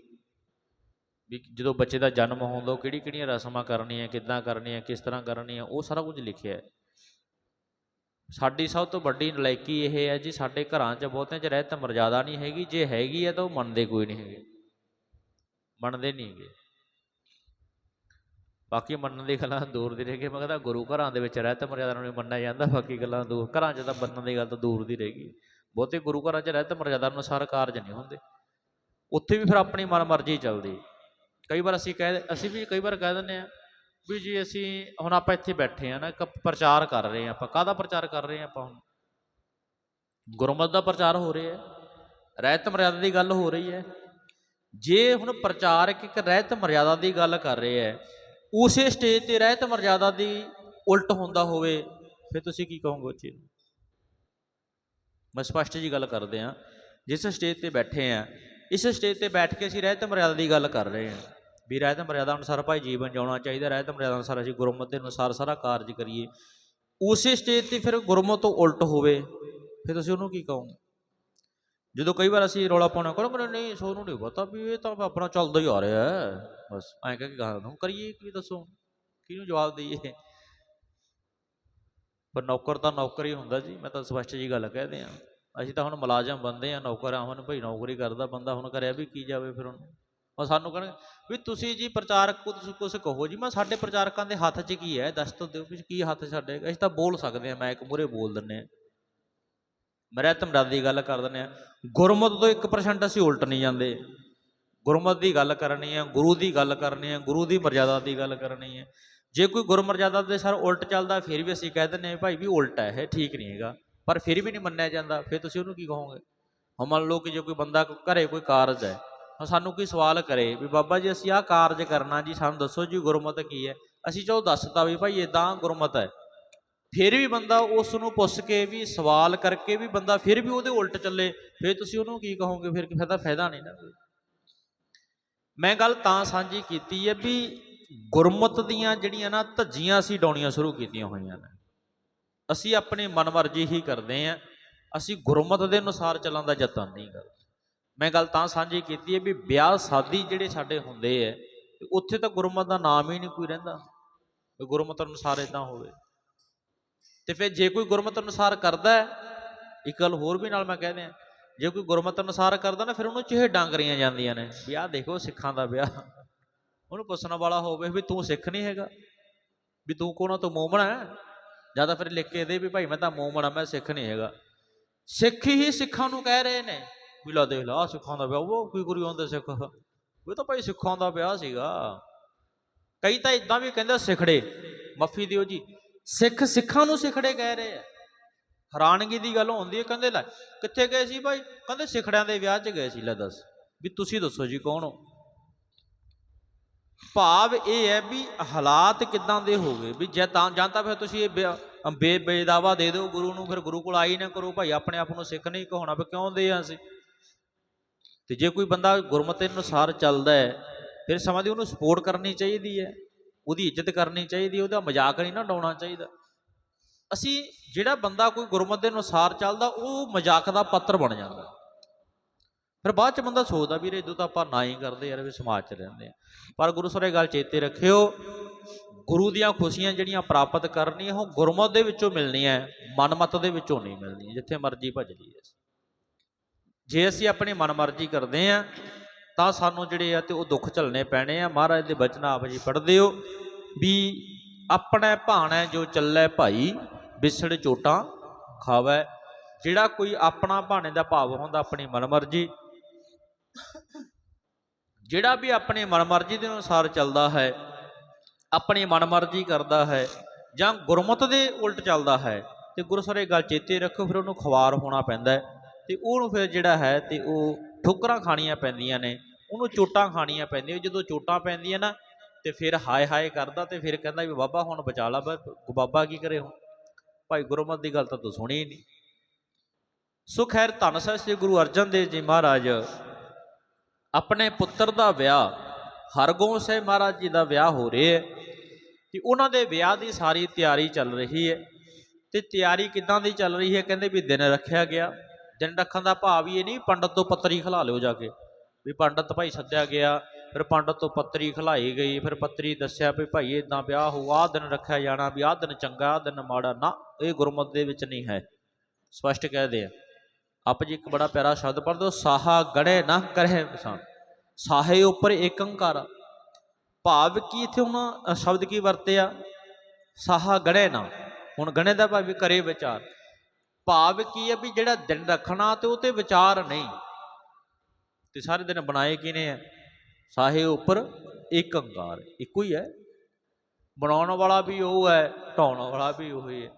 ਵੀ ਜਦੋਂ ਬੱਚੇ ਦਾ ਜਨਮ ਹੁੰਦਾ, ਉਹ ਕਿਹੜੀ ਕਿਹੜੀਆਂ ਰਸਮਾਂ ਕਰਨੀਆਂ, ਕਿੱਦਾਂ ਕਰਨੀਆਂ, ਕਿਸ ਤਰ੍ਹਾਂ ਕਰਨੀਆਂ, ਉਹ ਸਾਰਾ ਕੁਝ ਲਿਖਿਆ ਹੈ। ਸਾਡੀ ਸਭ ਤੋਂ ਵੱਡੀ ਨਲਾਇਕੀ ਇਹ ਹੈ ਜੀ, ਸਾਡੇ ਘਰਾਂ 'ਚ ਬਹੁਤਿਆਂ 'ਚ ਰਹਿਤ ਮਰਜ਼ਾਦਾ ਨਹੀਂ ਹੈਗੀ, ਜੇ ਹੈਗੀ ਹੈ ਤਾਂ ਉਹ ਮੰਨਦੇ ਕੋਈ ਨਹੀਂ ਹੈਗੇ। ਮੰਨਦੇ ਨਹੀਂ ਹੈਗੇ। ਬਾਕੀ ਮੰਨਣ ਦੀ ਗੱਲਾਂ ਦੂਰ ਦੀ ਰਹਿ ਗਈ ਮੈਂ ਕਹਿੰਦਾ ਗੁਰੂ ਘਰਾਂ ਦੇ ਵਿੱਚ ਰਹਿਤ ਮਰਿਆਦਾ ਨੂੰ ਨਹੀਂ ਮੰਨਿਆ ਜਾਂਦਾ, ਬਾਕੀ ਗੱਲਾਂ ਦੂਰ ਘਰਾਂ 'ਚ ਤਾਂ ਮੰਨਣ ਦੀ ਗੱਲ ਤਾਂ ਦੂਰ ਦੀ ਰਹਿ ਗਈ ਬਹੁਤੇ ਗੁਰੂ ਘਰਾਂ 'ਚ ਰਹਿਤ ਮਰਿਆਦਾ ਅਨੁਸਾਰ ਕਾਰਜ ਨਹੀਂ ਹੁੰਦੇ। ਉੱਥੇ ਵੀ ਫਿਰ ਆਪਣੀ ਮਨ ਮਰਜ਼ੀ ਚੱਲਦੀ। ਕਈ ਵਾਰ ਅਸੀਂ ਕਹਿ ਅਸੀਂ ਵੀ ਕਈ ਵਾਰ ਕਹਿ ਦਿੰਦੇ ਆ ਵੀ ਜੀ ਅਸੀਂ ਹੁਣ ਆਪਾਂ ਇੱਥੇ ਬੈਠੇ ਆ ਨਾ, ਇੱਕ ਪ੍ਰਚਾਰ ਕਰ ਰਹੇ ਆ ਆਪਾਂ। ਕਾਹਦਾ ਪ੍ਰਚਾਰ ਕਰ ਰਹੇ ਆ ਆਪਾਂ ਹੁਣ? ਗੁਰਮਤਿ ਦਾ ਪ੍ਰਚਾਰ ਹੋ ਰਿਹਾ ਹੈ। ਰਹਿਤ ਮਰਿਆਦਾ ਦੀ ਗੱਲ ਹੋ ਰਹੀ ਹੈ। ਜੇ ਹੁਣ ਪ੍ਰਚਾਰਕ ਇੱਕ ਰਹਿਤ ਮਰਿਆਦਾ ਦੀ ਗੱਲ ਕਰ ਰਿਹਾ ਹੈ ਉਸੇ ਸਟੇਜ ਤੇ ਰਹਿਤ ਮਰਿਆਦਾ ਦੀ ਉਲਟ ਹੁੰਦਾ ਹੋਵੇ, ਫਿਰ ਤੁਸੀਂ ਕੀ ਕਹੋਗੇ ਉਹ ਚੀਜ਼ ਨੂੰ? ਮੈਂ ਸਪਸ਼ਟ ਜੀ ਗੱਲ ਕਰਦੇ ਆ ਜਿਸ ਸਟੇਜ ਤੇ ਬੈਠੇ ਆ ਇਸ ਸਟੇਜ ਤੇ ਬੈਠ ਕੇ ਅਸੀਂ ਰਹਿਤ ਮਰਿਆਦਾ ਦੀ ਗੱਲ ਕਰ ਰਹੇ ਹਾਂ, ਵੀ ਰਹਿਤ ਮਰਿਆਦਾ ਅਨੁਸਾਰ ਭਾਈ ਜੀਵਨ ਜਿਉਣਾ ਚਾਹੀਦਾ, ਰਹਿਤ ਮਰਿਆਦਾ ਅਨੁਸਾਰ ਅਸੀਂ ਗੁਰਮਤਿ ਦੇ ਅਨੁਸਾਰ ਸਾਰਾ ਕਾਰਜ ਕਰੀਏ, ਉਸੇ ਸਟੇਜ ਤੇ ਫਿਰ ਗੁਰਮਤਿ ਤੋਂ ਉਲਟ ਹੋਵੇ, ਫਿਰ ਤੁਸੀਂ ਉਹਨੂੰ ਕੀ ਕਹੋਗੇ? ਜਦੋਂ ਕਈ ਵਾਰ ਅਸੀਂ ਰੌਲਾ ਪਾਉਣਾ ਕਰੋ ਮੈਨੂੰ ਨਹੀਂ ਸੋਨੂੰ ਨਹੀਂ ਪਤਾ ਵੀ ਇਹ ਤਾਂ ਆਪਣਾ ਚੱਲਦਾ ਹੀ ਆ ਰਿਹਾ ਹੈ। ਬਸ, ਐਂ ਕਹਿ ਕੇ ਕਹਾਂ ਨੂੰ, ਕਰੀਏ ਕੀ ਦੱਸੋ, ਕਿਹਨੂੰ ਜਵਾਬ ਦਈਏ? ਪਰ ਨੌਕਰ ਤਾਂ ਨੌਕਰ ਹੀ ਹੁੰਦਾ ਜੀ, ਮੈਂ ਤਾਂ ਸਪਸ਼ਟ ਜੀ ਗੱਲ ਕਹਿ ਆ ਅਸੀਂ ਤਾਂ ਹੁਣ ਮੁਲਾਜ਼ਮ ਬੰਦੇ ਆ ਨੌਕਰ ਆ, ਹੁਣ ਭਾਈ ਨੌਕਰੀ ਕਰਦਾ ਬੰਦਾ, ਹੁਣ ਕਰਿਆ ਵੀ ਕੀ ਜਾਵੇ ਫਿਰ ਉਹਨੂੰ ਉਹ ਸਾਨੂੰ ਕਹਿਣਗੇ ਵੀ ਤੁਸੀਂ ਜੀ ਪ੍ਰਚਾਰਕ ਕੋ ਤੁਸੀਂ ਕੁਝ ਕਹੋ ਜੀ, ਮੈਂ ਸਾਡੇ ਪ੍ਰਚਾਰਕਾਂ ਦੇ ਹੱਥ 'ਚ ਕੀ ਹੈ, ਦੱਸ ਤਾਂ ਦਿਓ ਵੀ ਕੀ ਹੱਥ ਸਾਡੇ ਅਸੀਂ ਤਾਂ ਬੋਲ ਸਕਦੇ ਆ ਮੈਂ ਇੱਕ ਮੂਰੇ ਬੋਲ ਦਿੰਨੇ ਆ ਮਰਿਆ ਤਮਰਾਦ ਦੀ ਗੱਲ ਕਰ ਦਿੰਦੇ ਆ ਗੁਰਮਤ ਤੋਂ 1% ਅਸੀਂ ਉਲਟ ਨਹੀਂ ਜਾਂਦੇ। ਗੁਰਮਤ ਦੀ ਗੱਲ ਕਰਨੀ ਹੈ, ਗੁਰੂ ਦੀ ਗੱਲ ਕਰਨੀ ਹੈ, ਗੁਰੂ ਦੀ ਮਰਜ਼ਾਦਾ ਦੀ ਗੱਲ ਕਰਨੀ ਹੈ। ਜੇ ਕੋਈ ਗੁਰਮਰਜ਼ਾਦਾ ਦੇ ਸਰ ਉਲਟ ਚੱਲਦਾ, ਫਿਰ ਵੀ ਅਸੀਂ ਕਹਿ ਦਿੰਦੇ ਹਾਂ, ਭਾਈ ਵੀ ਉਲਟ ਹੈ, ਇਹ ਠੀਕ ਨਹੀਂ ਹੈਗਾ। ਪਰ ਫਿਰ ਵੀ ਨਹੀਂ ਮੰਨਿਆ ਜਾਂਦਾ। ਫਿਰ ਤੁਸੀਂ ਉਹਨੂੰ ਕੀ ਕਹੋਗੇ? ਹੁਣ ਮੰਨ ਲਓ ਕਿ ਜੇ ਕੋਈ ਬੰਦਾ ਕੋ- ਘਰੇ ਕੋਈ ਕਾਰਜ ਹੈ, ਹੁਣ ਸਾਨੂੰ ਕੋਈ ਸਵਾਲ ਕਰੇ ਵੀ, ਬਾਬਾ ਜੀ, ਅਸੀਂ ਆਹ ਕਾਰਜ ਕਰਨਾ ਜੀ, ਸਾਨੂੰ ਦੱਸੋ ਜੀ ਗੁਰਮਤ ਕੀ ਹੈ? ਅਸੀਂ ਚਲੋ ਦੱਸਤਾ ਵੀ, ਭਾਈ ਇਦਾਂ ਗੁਰਮਤ ਹੈ। ਫਿਰ ਵੀ ਬੰਦਾ ਉਸ ਨੂੰ ਪੁੱਛ ਕੇ ਵੀ ਸਵਾਲ ਕਰਕੇ ਵੀ ਬੰਦਾ ਫਿਰ ਵੀ ਉਹਦੇ ਉਲਟ ਚੱਲੇ, ਫਿਰ ਤੁਸੀਂ ਉਹਨੂੰ ਕੀ ਕਹੋਗੇ? ਫਿਰ ਫਿਰ ਤਾਂ ਫਾਇਦਾ ਨਹੀਂ ਨਾ ਮੈਂ ਗੱਲ ਤਾਂ ਸਾਂਝੀ ਕੀਤੀ ਹੈ ਵੀ ਗੁਰਮਤ ਦੀਆਂ ਜਿਹੜੀਆਂ ਨਾ ਧੱਜੀਆਂ ਅਸੀਂ ਡਾਉਣੀਆਂ ਸ਼ੁਰੂ ਕੀਤੀਆਂ ਹੋਈਆਂ ਨੇ। ਅਸੀਂ ਆਪਣੀ ਮਨਮਰਜ਼ੀ ਹੀ ਕਰਦੇ ਆਂ ਅਸੀਂ ਗੁਰਮਤ ਦੇ ਅਨੁਸਾਰ ਚੱਲਣ ਦਾ ਯਤਨ ਨਹੀਂ ਕਰਦੇ। ਮੈਂ ਗੱਲ ਤਾਂ ਸਾਂਝੀ ਕੀਤੀ ਹੈ ਵੀ ਵਿਆਹ ਸ਼ਾਦੀ ਜਿਹੜੇ ਸਾਡੇ ਹੁੰਦੇ ਐ ਉੱਥੇ ਤਾਂ ਗੁਰਮਤ ਦਾ ਨਾਮ ਹੀ ਨਹੀਂ ਕੋਈ ਰਹਿੰਦਾ। ਗੁਰਮਤ ਅਨੁਸਾਰ ਇਦਾਂ ਹੋਵੇ। ਤੇ ਫਿਰ ਜੇ ਕੋਈ ਗੁਰਮਤ ਅਨੁਸਾਰ ਕਰਦਾ ਹੈ, ਇੱਕ ਗੱਲ ਹੋਰ ਵੀ ਨਾਲ ਮੈਂ ਕਹਿ ਦਿਆਂ, ਜੇ ਕੋਈ ਗੁਰਮਤ ਅਨੁਸਾਰ ਕਰਦਾ ਨਾ, ਫਿਰ ਉਹਨੂੰ ਚਿਹੜਾਂ ਕਰੀਆਂ ਜਾਂਦੀਆਂ ਨੇ, ਵੀ ਆਹ ਦੇਖੋ ਸਿੱਖਾਂ ਦਾ ਵਿਆਹ। ਉਹਨੂੰ ਪੁੱਛਣ ਵਾਲਾ ਹੋਵੇ ਵੀ ਤੂੰ ਸਿੱਖ ਨਹੀਂ ਹੈਗਾ, ਵੀ ਤੂੰ ਕੋਣਾ ਤੋਂ ਮੋਮਣ ਹੈ? ਜਾਂ ਤਾਂ ਫਿਰ ਲਿਖ ਕੇ ਦੇ ਵੀ ਭਾਈ ਮੈਂ ਤਾਂ ਮੋਮਣ ਆ, ਮੈਂ ਸਿੱਖ ਨਹੀਂ ਹੈਗਾ। ਸਿੱਖ ਹੀ ਸਿੱਖਾਂ ਨੂੰ ਕਹਿ ਰਹੇ ਨੇ, ਵੀ ਲਾ ਦੇਖ ਲਾ ਸਿੱਖਾਂ ਦਾ ਵਿਆਹ, ਉਹ ਕੀ ਕਰੀ ਹੁੰਦੇ ਸਿੱਖ? ਉਹ ਤਾਂ ਭਾਈ ਸਿੱਖਾਂ ਦਾ ਵਿਆਹ ਸੀਗਾ। ਕਈ ਤਾਂ ਇਦਾਂ ਵੀ ਕਹਿੰਦੇ ਸਿਖੜੇ, ਮਾਫੀ ਦਿਓ ਜੀ। ਸਿੱਖ ਸਿੱਖਾਂ ਨੂੰ ਸਿਖੜੇ ਕਹਿ ਰਹੇ ਆ। ਹੈਰਾਨਗੀ ਦੀ ਗੱਲ ਹੁੰਦੀ ਹੈ, ਕਹਿੰਦੇ ਲੈ ਕਿੱਥੇ ਗਏ ਸੀ ਭਾਈ ਕਹਿੰਦੇ ਸਿਖੜਿਆਂ ਦੇ ਵਿਆਹ 'ਚ ਗਏ ਸੀ, ਲੈ ਦੱਸ, ਵੀ ਤੁਸੀਂ ਦੱਸੋ ਜੀ ਕੌਣ ਹੋ? ਭਾਵ ਇਹ ਹੈ ਵੀ ਹਾਲਾਤ ਕਿਦਾਂ ਦੇ ਹੋ ਗਏ, ਵੀ ਜੇ ਤਾਂ, ਜਾਂ ਤਾਂ ਫਿਰ ਤੁਸੀਂ ਇਹ ਬੇ- ਬੇ, ਬੇਦਾਵਾ ਦੇ ਦਿਓ ਗੁਰੂ ਨੂੰ, ਫਿਰ ਗੁਰੂ ਕੋਲ ਆਈ ਨਾ ਕਰੋ ਭਾਈ, ਆਪਣੇ ਆਪ ਨੂੰ ਸਿੱਖ ਨਹੀਂ ਕਹਾਉਣਾ ਵੀ ਕਿਉਂ ਦੇ ਆ ਅਸੀਂ? ਤੇ ਜੇ ਕੋਈ ਬੰਦਾ ਗੁਰਮਤਿ ਅਨੁਸਾਰ ਚੱਲਦਾ ਹੈ, ਫਿਰ ਸਮਾਂ ਦੀ ਉਹਨੂੰ ਸਪੋਰਟ ਕਰਨੀ ਚਾਹੀਦੀ ਹੈ। ਉਹਦੀ ਇੱਜ਼ਤ ਕਰਨੀ ਚਾਹੀਦੀ, ਉਹਦਾ ਮਜ਼ਾਕ ਨਹੀਂ ਨਾ ਡਾਉਣਾ ਚਾਹੀਦਾ। ਅਸੀਂ ਜਿਹੜਾ ਬੰਦਾ ਕੋਈ ਗੁਰਮਤ ਦੇ ਅਨੁਸਾਰ ਚੱਲਦਾ, ਉਹ ਮਜ਼ਾਕ ਦਾ ਪਾਤਰ ਬਣ ਜਾਂਦਾ। ਫਿਰ ਬਾਅਦ ਚ ਬੰਦਾ ਸੋਚਦਾ ਵੀ ਇਦੋਂ ਤਾਂ ਆਪਾਂ ਨਾ ਹੀ ਕਰਦੇ ਯਾਰ ਵੀ ਸਮਾਜ ਚ ਰਹਿੰਦੇ ਆ। ਪਰ ਗੁਰੂ ਸਾਹਿਬ ਇਹ ਗੱਲ ਚੇਤੇ ਰੱਖਿਓ, ਗੁਰੂ ਦੀਆਂ ਖੁਸ਼ੀਆਂ ਜਿਹੜੀਆਂ ਪ੍ਰਾਪਤ ਕਰਨੀਆਂ, ਉਹ ਗੁਰਮਤ ਦੇ ਵਿੱਚੋਂ ਮਿਲਣੀਆਂ, ਮਨਮਤ ਦੇ ਵਿੱਚੋਂ ਨਹੀਂ ਮਿਲਣੀਆਂ, ਜਿੱਥੇ ਮਰਜ਼ੀ ਭੱਜ ਲਈਏ ਜੇ ਅਸੀਂ ਆਪਣੀ ਮਨਮਰਜ਼ੀ ਕਰਦੇ ਆ ਤਾਂ ਸਾਨੂੰ ਜਿਹੜੇ ਆ ਤੇ ਉਹ ਦੁੱਖ ਝੱਲਣੇ ਪੈਣੇ ਆ। ਮਹਾਰਾਜ ਦੇ ਬਚਨ ਆਪ ਜੀ ਪੜ੍ਹਦੇ ਹੋ ਵੀ ਆਪਣੇ ਭਾਣਾ ਜੋ ਚੱਲੇ ਭਾਈ ਵਿਸੜ ਚੋਟਾਂ ਖਾਵੇ। ਜਿਹੜਾ ਕੋਈ ਆਪਣਾ ਭਾਣੇ ਦਾ ਭਾਵ ਹੁੰਦਾ, ਆਪਣੀ ਮਨਮਰਜ਼ੀ। ਜਿਹੜਾ ਵੀ ਆਪਣੀ ਮਨਮਰਜ਼ੀ ਦੇ ਅਨੁਸਾਰ ਚੱਲਦਾ ਹੈ, ਆਪਣੀ ਮਨਮਰਜ਼ੀ ਕਰਦਾ ਹੈ ਜਾਂ ਗੁਰਮਤ ਦੇ ਉਲਟ ਚੱਲਦਾ ਹੈ, ਤੇ ਗੁਰੂ ਸਾਰੇ ਗੱਲ ਚੇਤੇ ਰੱਖੋ, ਫਿਰ ਉਹਨੂੰ ਖਵਾਰ ਹੋਣਾ ਪੈਂਦਾ ਹੈ ਤੇ ਉਹਨੂੰ ਫਿਰ ਜਿਹੜਾ ਹੈ ਤੇ ਉਹ ਠੋਕਰਾਂ ਖਾਣੀਆਂ ਪੈਂਦੀਆਂ ਨੇ। ਉਹਨੂੰ ਚੋਟਾਂ ਖਾਣੀਆਂ ਪੈਂਦੀਆਂ ਜਦੋਂ ਚੋਟਾਂ ਪੈਂਦੀਆਂ ਨਾ ਤੇ ਫਿਰ ਹਾਏ ਹਾਏ ਕਰਦਾ ਤੇ ਫਿਰ ਕਹਿੰਦਾ ਵੀ ਬਾਬਾ ਹੁਣ ਬਚਾ ਲਾ ਬਾਬਾ ਕੀ ਕਰੇ ਹੁਣ? ਭਾਈ ਗੁਰਮਤ ਦੀ ਗੱਲ ਤਾਂ ਤੂੰ ਸੁਣੀ ਹੀ ਨਹੀਂ ਸੋ ਖੈਰ ਧੰਨ ਸਾਹਿਬ ਸ੍ਰੀ ਗੁਰੂ ਅਰਜਨ ਦੇਵ ਜੀ ਮਹਾਰਾਜ। ਆਪਣੇ ਪੁੱਤਰ ਦਾ ਵਿਆਹ, ਹਰਗੋਬਿੰਦ ਸਾਹਿਬ ਮਹਾਰਾਜ ਜੀ ਦਾ ਵਿਆਹ ਹੋ ਰਿਹਾ ਹੈ ਤੇ ਉਹਨਾਂ ਦੇ ਵਿਆਹ ਦੀ ਸਾਰੀ ਤਿਆਰੀ ਚੱਲ ਰਹੀ ਹੈ। ਤੇ ਤਿਆਰੀ ਕਿਦਾਂ ਦੀ ਚੱਲ ਰਹੀ ਹੈ? ਕਹਿੰਦੇ ਵੀ ਦਿਨ ਰੱਖਿਆ ਗਿਆ। ਦਿਨ ਰੱਖਣ ਦਾ ਭਾਵ ਹੀ ਇਹ ਨਹੀਂ, ਪੰਡਤ ਤੋਂ ਪੱਤਰੀ ਖਲਾ ਲਿਓ ਜਾ ਕੇ। ਵੀ ਪੰਡਤ ਭਾਈ ਸੱਦਿਆ ਗਿਆ, ਫਿਰ ਪੰਡਤ ਤੋਂ ਪੱਤਰੀ ਖਲਾਈ ਗਈ, ਫਿਰ ਪੱਤਰੀ ਦੱਸਿਆ ਵੀ ਭਾਈ ਇਦਾਂ ਵਿਆਹ ਹੋ, ਆਹ ਦਿਨ ਰੱਖਿਆ ਜਾਣਾ ਵੀ ਆਹ ਦਿਨ ਚੰਗਾ, ਆਹ ਦਿਨ ਮਾੜਾ, ਨਾ, ਇਹ ਗੁਰਮਤਿ ਦੇ ਵਿੱਚ ਨਹੀਂ ਹੈ। ਸਪਸ਼ਟ ਕਹਦੇ ਆ, ਆਪ ਜੀ ਇੱਕ ਬੜਾ ਪਿਆਰਾ ਸ਼ਬਦ ਪੜ੍ਹਦੇ ਹੋ, ਸਾਹਾ ਗੜੇ ਨਾ ਕਰੇ ਪਸੰਦ ਸਾਹੇ ਉੱਪਰ ਏਕੰਕਾਰ ਭਾਵ ਕੀ ਇੱਥੇ ਹੁਣ ਸ਼ਬਦ ਕੀ ਵਰਤਿਆ ਸਾਹਾ ਗੜੇ ਨਾ, ਹੁਣ ਗਣੇ ਦਾ ਭਾਵ ਕਰੇ ਵਿਚਾਰ। ਭਾਵ ਕੀ ਹੈ ਵੀ ਜਿਹੜਾ ਦਿਨ ਰੱਖਣਾ ਤੇ ਉਹ ਤੇ ਵਿਚਾਰ ਨਹੀਂ। ਤੇ ਸਾਰੇ ਦਿਨ ਬਣਾਏ ਕਿਨੇ ਆ? ਸਾਹੇ ਉੱਪਰ ਇੱਕ ਏਕੰਕਾਰ ਇੱਕੋ ਹੀ ਹੈ। ਬਣਾਉਣ ਵਾਲਾ ਵੀ ਉਹ ਹੈ, ਢਾਉਣ ਵਾਲਾ ਵੀ ਉਹ ਹੀ ਹੈ।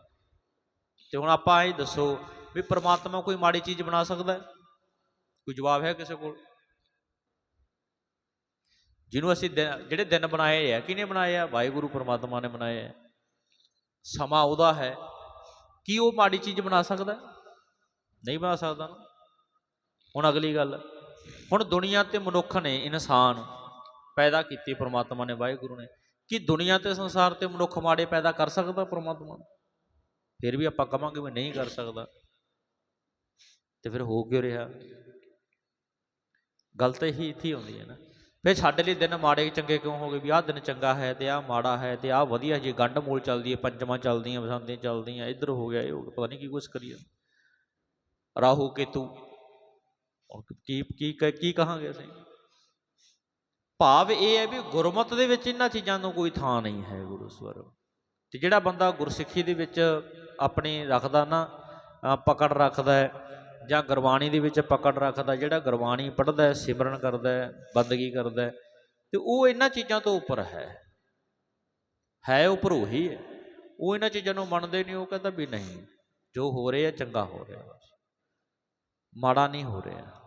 ਤੇ ਹੁਣ ਆਪਾਂ ਇਹ ਦੱਸੋ ਵੀ ਪ੍ਰਮਾਤਮਾ ਕੋਈ ਮਾੜੀ ਚੀਜ਼ ਬਣਾ ਸਕਦਾ ਹੈ? ਕੋਈ ਜਵਾਬ ਹੈ ਕਿਸੇ ਕੋਲ? ਜਿਹਨੂੰ ਅਸੀਂ ਦਿਨ- ਜਿਹੜੇ ਦਿਨ ਬਣਾਏ ਆ, ਕਿਹਨੇ ਬਣਾਏ ਆ? ਵਾਹਿਗੁਰੂ ਪ੍ਰਮਾਤਮਾ ਨੇ ਬਣਾਏ ਆ। ਸਮਾਂ ਉਹਦਾ ਹੈ। ਕੀ ਉਹ ਮਾੜੀ ਚੀਜ਼ ਬਣਾ ਸਕਦਾ ਨਹੀਂ ਬਣਾ ਸਕਦਾ ਨਾ। ਹੁਣ ਅਗਲੀ ਗੱਲ। ਹੁਣ ਦੁਨੀਆ ਤੇ ਮਨੁੱਖ ਨੇ ਇਨਸਾਨ ਪੈਦਾ ਕੀਤੇ, ਪ੍ਰਮਾਤਮਾ ਨੇ, ਵਾਹਿਗੁਰੂ ਨੇ। ਕੀ ਦੁਨੀਆ ਤੇ ਸੰਸਾਰ ਤੇ ਮਨੁੱਖ ਮਾੜੇ ਪੈਦਾ ਕਰ ਸਕਦਾ ਪ੍ਰਮਾਤਮਾ? ਫਿਰ ਵੀ ਆਪਾਂ ਕਵਾਂਗੇ ਵੀ ਨਹੀਂ ਕਰ ਸਕਦਾ। ਤੇ ਫਿਰ ਹੋ ਕਿਉਂ ਰਿਹਾ? ਗੱਲ ਤਾਂ ਇਹੀ ਇੱਥੇ ਹੀ ਆਉਂਦੀ ਹੈ ਨਾ। ਫਿਰ ਸਾਡੇ ਲਈ ਦਿਨ ਮਾੜੇ ਚੰਗੇ ਕਿਉਂ ਹੋ ਗਏ? ਵੀ ਆਹ ਦਿਨ ਚੰਗਾ ਹੈ ਤੇ ਆਹ ਮਾੜਾ ਹੈ ਤੇ ਆਹ ਵਧੀਆ ਜੀ ਗੰਢ ਮੂਲ ਚੱਲਦੀ ਹੈ, ਪੰਜਵਾਂ ਚੱਲਦੀਆਂ ਬਸੰਤੀਆਂ ਚੱਲਦੀਆਂ, ਇੱਧਰ ਹੋ ਗਿਆ, ਇਹ ਹੋ ਪਤਾ ਨਹੀਂ ਕੀ ਕੁਛ ਕਰੀਏ। ਰਾਹੂ ਕੇਤੂ ਹੁਣ ਕੀ ਕੀ ਕ- ਕੀ ਕਹਾਂਗੇ ਅਸੀਂ? ਭਾਵ ਇਹ ਹੈ ਵੀ ਗੁਰਮਤ ਦੇ ਵਿੱਚ ਇਹਨਾਂ ਚੀਜ਼ਾਂ ਨੂੰ ਕੋਈ ਥਾਂ ਨਹੀਂ ਹੈ ਗੁਰੂ ਸਵਰ ਤੇ ਜਿਹੜਾ ਬੰਦਾ ਗੁਰਸਿੱਖੀ ਦੇ ਵਿੱਚ ਆਪਣੀ ਰੱਖਦਾ ਨਾ ਪਕੜ ਰੱਖਦਾ ਹੈ, ਜਾਂ ਗੁਰਬਾਣੀ ਦੇ ਵਿੱਚ ਪਕੜ ਰੱਖਦਾ, ਜਿਹੜਾ ਗੁਰਬਾਣੀ ਪੜ੍ਹਦਾ ਹੈ, ਸਿਮਰਨ ਕਰਦਾ ਹੈ, ਬੰਦਗੀ ਕਰਦਾ ਹੈ, ਤੇ ਉਹ ਇਹਨਾਂ ਚੀਜ਼ਾਂ ਤੋਂ ਉੱਪਰ ਹੈ। ਹੈ ਉੱਪਰ ਉਹੀ ਹੈ। ਉਹ ਇਹਨਾਂ ਚੀਜ਼ਾਂ ਨੂੰ ਮੰਨਦੇ ਨਹੀਂ, ਉਹ ਕਹਿੰਦਾ ਵੀ ਨਹੀਂ, ਜੋ ਹੋ ਰਿਹਾ ਚੰਗਾ ਹੋ ਰਿਹਾ। ਮਾੜਾ ਨਹੀਂ ਹੋ ਰਿਹਾ।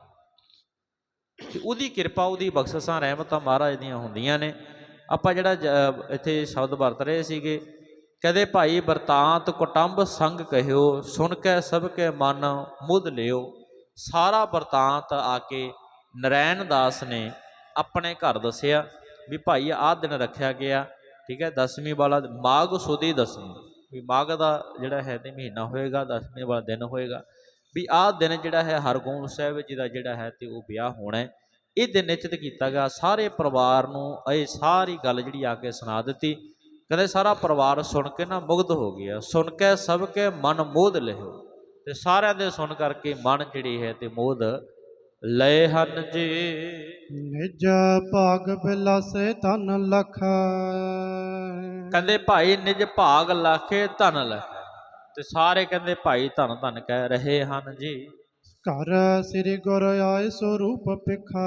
ਤੇ ਉਹਦੀ ਕਿਰਪਾ, ਉਹਦੀ ਬਖਸ਼ਿਸ਼ਾਂ, ਰਹਿਮਤਾਂ ਮਹਾਰਾਜ ਦੀਆਂ ਹੁੰਦੀਆਂ ਨੇ। ਆਪਾਂ ਜਿਹੜਾ ਜ- ਇੱਥੇ ਸ਼ਬਦ ਵਰਤ ਰਹੇ ਸੀਗੇ, ਕਹਦੇ ਭਾਈ ਵਰਤਾਂਤ ਕੁਟੰਬ ਸੰਗ ਕਹਿਓ, ਸੁਣ ਕੇ ਸਭ ਕੇ ਮਨ ਮੁੱਧ ਲਿਓ। ਸਾਰਾ ਵਰਤਾਂਤ ਆ ਕੇ ਨਰੈਣ ਦਾਸ ਨੇ ਆਪਣੇ ਘਰ ਦੱਸਿਆ ਵੀ ਭਾਈ ਆਹ ਦਿਨ ਰੱਖਿਆ ਗਿਆ, ਠੀਕ ਹੈ, ਦਸਵੀਂ ਵਾਲਾ ਮਾਘ ਸੁਦੀ ਦਸਵੀਂ। ਵੀ ਮਾਘ ਦਾ ਜਿਹੜਾ ਹੈ ਤੇ ਮਹੀਨਾ ਹੋਏਗਾ, ਦਸਵੀਂ ਵਾਲਾ ਦਿਨ ਹੋਏਗਾ। ਵੀ ਆਹ ਦਿਨ ਜਿਹੜਾ ਹੈ ਹਰਗੋਬਿੰਦ ਸਾਹਿਬ ਜੀ ਦਾ ਜਿਹੜਾ ਹੈ ਤੇ ਉਹ ਵਿਆਹ ਹੋਣਾ ਹੈ। ਇਹ ਦਿਨ ਨਿਸ਼ਚਿਤ ਕੀਤਾ ਗਿਆ। ਸਾਰੇ ਪਰਿਵਾਰ ਨੂੰ ਇਹ ਸਾਰੀ ਗੱਲ ਜਿਹੜੀ ਆ ਕੇ ਸੁਣਾ ਦਿੱਤੀ। ਕਹਿੰਦੇ ਸਾਰਾ ਪਰਿਵਾਰ ਸੁਣ ਕੇ ਨਾ ਮੁਗਧ ਹੋ ਗਿਆ। ਸੁਣ ਕੇ ਸਭ ਕੇ ਮਨ ਮੋਧ ਲਿਓ ਤੇ ਸਾਰਿਆਂ ਦੇ ਸੁਣ ਕਰਕੇ ਮਨ ਜਿਹੜੀ ਹੈ ਤੇ ਮੋਧ ਲਏ ਹਨ ਜੀ। ਨਿਜ ਭਾਗ ਬਿਲਾਸੇ ਧਨ ਲਖ। ਕਹਿੰਦੇ ਭਾਈ ਨਿਜ ਭਾਗ ਲਾਖੇ ਧਨ ਲਖੇ। ਤੇ ਸਾਰੇ ਕਹਿੰਦੇ ਭਾਈ ਧਨ ਧਨ ਕਹਿ ਰਹੇ ਹਨ ਜੀ। ਘਰ ਸ੍ਰੀ ਗੁਰ ਆਏ ਸਰੂਪ ਪਿਖਾ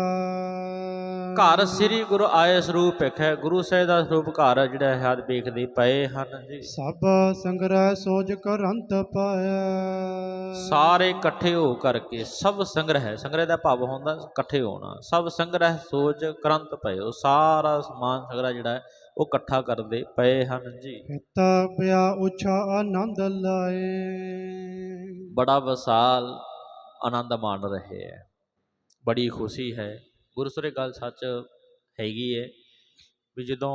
ਘਰ ਸ੍ਰੀ ਗੁਰੂ ਆਏ ਸਰੂਪ ਹੈ ਗੁਰੂ ਸਾਹਿਬ ਦਾ ਸਰੂਪ ਘਰ ਜਿਹੜਾ ਹੈ ਹੱਥ ਵੇਖਦੇ ਪਏ ਹਨ ਜੀ। ਸਭ ਸੰਗ੍ਰਹਿ ਸੋਜ ਕਰੰਤ ਪਾਇਆ। ਸਾਰੇ ਇਕੱਠੇ ਹੋ ਕਰਕੇ ਸਭ ਸੰਗ੍ਰਹਿ ਸੰਗ੍ਰਹਿ ਦਾ ਭਾਵ ਹੁੰਦਾ ਇਕੱਠੇ ਹੋਣਾ ਸਭ ਸੰਗ੍ਰਹਿ ਸੋਚ ਕਰੰਤ ਪਇਓ ਸਾਰਾ ਸਮਾਨ ਸੰਗ੍ਰਹਿ ਜਿਹੜਾ ਹੈ ਉਹ ਇਕੱਠਾ ਕਰਦੇ ਪਏ ਹਨ ਜੀ। ਹਿਤ ਪਿਆ ਉਛਾ ਆਨੰਦ ਲਾਏ। ਬੜਾ ਵਿਸਾਲ ਆਨੰਦ ਮਾਣ ਰਹੇ ਹੈ। ਬੜੀ ਖੁਸ਼ੀ ਹੈ। ਗੁਰਸਰੇ ਗੱਲ ਸੱਚ ਹੈਗੀ ਹੈ ਵੀ ਜਦੋਂ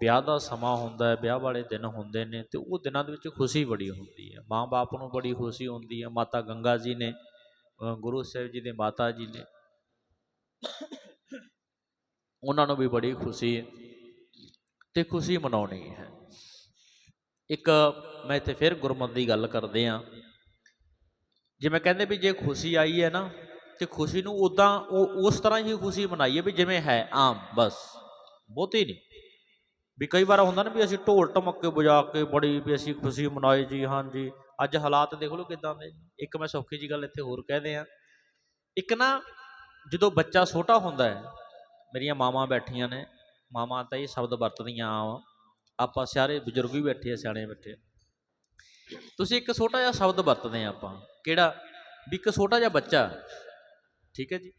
ਵਿਆਹ ਦਾ ਸਮਾਂ ਹੁੰਦਾ ਹੈ, ਵਿਆਹ ਵਾਲੇ ਦਿਨ ਹੁੰਦੇ ਨੇ ਤੇ ਉਹ ਦਿਨਾਂ ਦੇ ਵਿੱਚ ਖੁਸ਼ੀ ਬੜੀ ਹੁੰਦੀ ਹੈ। ਮਾਂ-ਬਾਪ ਨੂੰ ਬੜੀ ਖੁਸ਼ੀ ਹੁੰਦੀ ਹੈ। ਮਾਤਾ ਗੰਗਾ ਜੀ ਨੇ ਗੁਰੂ ਸਾਹਿਬ ਜੀ ਦੇ ਮਾਤਾ ਜੀ ਨੇ, ਉਹਨਾਂ ਨੂੰ ਵੀ ਬੜੀ ਖੁਸ਼ੀ ਹੈ ਤੇ ਖੁਸ਼ੀ ਮਨਾਉਣੀ ਹੈ। ਇੱਕ ਮੈਂ ਇੱਥੇ ਫਿਰ ਗੁਰਮਤਿ ਦੀ ਗੱਲ ਕਰਦੇ ਆ ਜਿਵੇਂ ਕਹਿੰਦੇ ਵੀ ਜੇ ਖੁਸ਼ੀ ਆਈ ਹੈ ਨਾ, ਤੇ ਖੁਸ਼ੀ ਨੂੰ ਉਦਾਂ ਉਹ ਉਸ ਤਰ੍ਹਾਂ ਹੀ ਖੁਸ਼ੀ ਮਨਾਈਏ ਵੀ ਜਿਵੇਂ ਹੈ ਆਮ, ਬਸ। ਬਹੁਤੀ ਨਹੀਂ। ਵੀ ਕਈ ਵਾਰ ਹੁੰਦਾ ਨਾ ਵੀ ਅਸੀਂ ਢੋਲ ਢਮੱਕੇ ਵਜਾ ਕੇ ਬੜੀ ਵੀ ਅਸੀਂ ਖੁਸ਼ੀ ਮਨਾਈ ਜੀ ਹਾਂਜੀ ਅੱਜ ਹਾਲਾਤ ਦੇਖ ਲਓ ਕਿਦਾਂ ਦੇ। ਇੱਕ ਮੈਂ ਸੌਖੀ ਜੀ ਗੱਲ ਇੱਥੇ ਹੋਰ ਕਹਦੇ ਆ ਇੱਕ ਨਾ, ਜਦੋਂ ਬੱਚਾ ਛੋਟਾ ਹੁੰਦਾ ਹੈ, ਮੇਰੀਆਂ ਮਾਵਾਂ ਬੈਠੀਆਂ ਨੇ। ਮਾਵਾਂ ਤਾਂ ਇਹ ਸ਼ਬਦ ਵਰਤਦੀਆਂ ਆ। ਆਪਾਂ ਸਾਰੇ ਬਜ਼ੁਰਗ ਵੀ ਬੈਠੇ ਆ, ਸਿਆਣੇ ਬੈਠੇ ਤੁਸੀਂ ਇੱਕ ਛੋਟਾ ਜਿਹਾ ਸ਼ਬਦ ਵਰਤਦੇ ਆ ਆਪਾਂ, ਕਿਹੜਾ? ਵੀ ਇੱਕ ਛੋਟਾ ਜਿਹਾ ਬੱਚਾ। ਠੀਕ ਹੈ ਜੀ?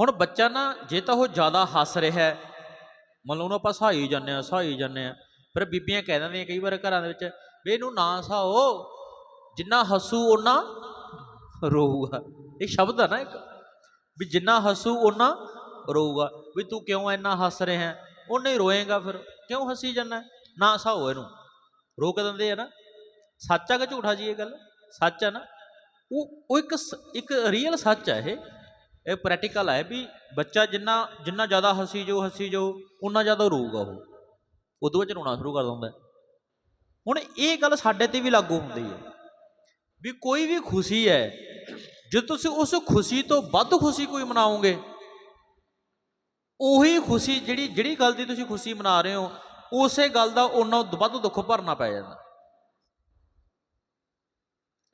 ਹੁਣ ਬੱਚਾ ਨਾ, ਜੇ ਤਾਂ ਉਹ ਜ਼ਿਆਦਾ ਹੱਸ ਰਿਹਾ ਹੈ ਮੰਨ ਲਓ ਉਹਨੂੰ ਆਪਾਂ ਸਹਾਈ ਜਾਂਦੇ ਆ ਸਹਾਈ ਜਾਂਦੇ ਆ ਪਰ ਬੀਬੀਆਂ ਕਹਿ ਦਿੰਦੀਆਂ ਕਈ ਵਾਰ ਘਰਾਂ ਦੇ ਵਿੱਚ, ਵੀ ਇਹਨੂੰ ਨਾ ਸਹਾਓ, ਜਿੰਨਾ ਹੱਸੂ ਓਨਾ ਰੋਊਗਾ। ਇਹ ਸ਼ਬਦ ਆ ਨਾ ਇੱਕ। ਵੀ ਜਿੰਨਾ ਹੱਸੂ ਓਨਾ ਰੋਊਗਾ। ਵੀ ਤੂੰ ਕਿਉਂ ਇੰਨਾ ਹੱਸ ਰਿਹਾ ਹੈ? ਉਹਨੇ ਰੋਏਗਾ ਫਿਰ। ਕਿਉਂ ਹੱਸੀ ਜਾਂਦਾ ਨਾ ਸਹਾਓ ਇਹਨੂੰ। ਰੋਕ ਦਿੰਦੇ ਆ ਨਾ। ਸੱਚ ਆ ਕਿ ਝੂਠਾ ਜੀ ਇਹ ਗੱਲ? ਸੱਚ ਹੈ ਨਾ? ਉਹ ਉਹ ਇੱਕ ਸ- ਇੱਕ ਰੀਅਲ ਸੱਚ ਹੈ ਇਹ। ਇਹ ਪ੍ਰੈਕਟੀਕਲ ਹੈ ਵੀ ਬੱਚਾ ਜਿੰਨਾ ਜਿੰਨਾ ਜ਼ਿਆਦਾ ਹੱਸੀ ਜੋ ਹੱਸੀ ਜੋ ਉਨਾ ਜ਼ਿਆਦਾ ਰੋਊਗਾ ਉਹ। ਉਦੋਂ ਵਿੱਚ ਰੋਣਾ ਸ਼ੁਰੂ ਕਰ ਦਿੰਦਾ। ਹੁਣ ਇਹ ਗੱਲ ਸਾਡੇ ਤੇ ਵੀ ਲਾਗੂ ਹੁੰਦੀ ਹੈ ਵੀ ਕੋਈ ਵੀ ਖੁਸ਼ੀ ਹੈ, ਜੇ ਤੁਸੀਂ ਉਸ ਖੁਸ਼ੀ ਤੋਂ ਵੱਧ ਖੁਸ਼ੀ ਕੋਈ ਮਨਾਓਗੇ, ਉਹੀ ਖੁਸ਼ੀ ਜਿਹੜੀ ਜਿਹੜੀ ਗੱਲ ਦੀ ਤੁਸੀਂ ਖੁਸ਼ੀ ਮਨਾ ਰਹੇ ਹੋ, ਉਸੇ ਗੱਲ ਦਾ ਉਹਨਾਂ ਵੱਧ ਦੁੱਖ ਭਰਨਾ ਪੈ ਜਾਂਦਾ।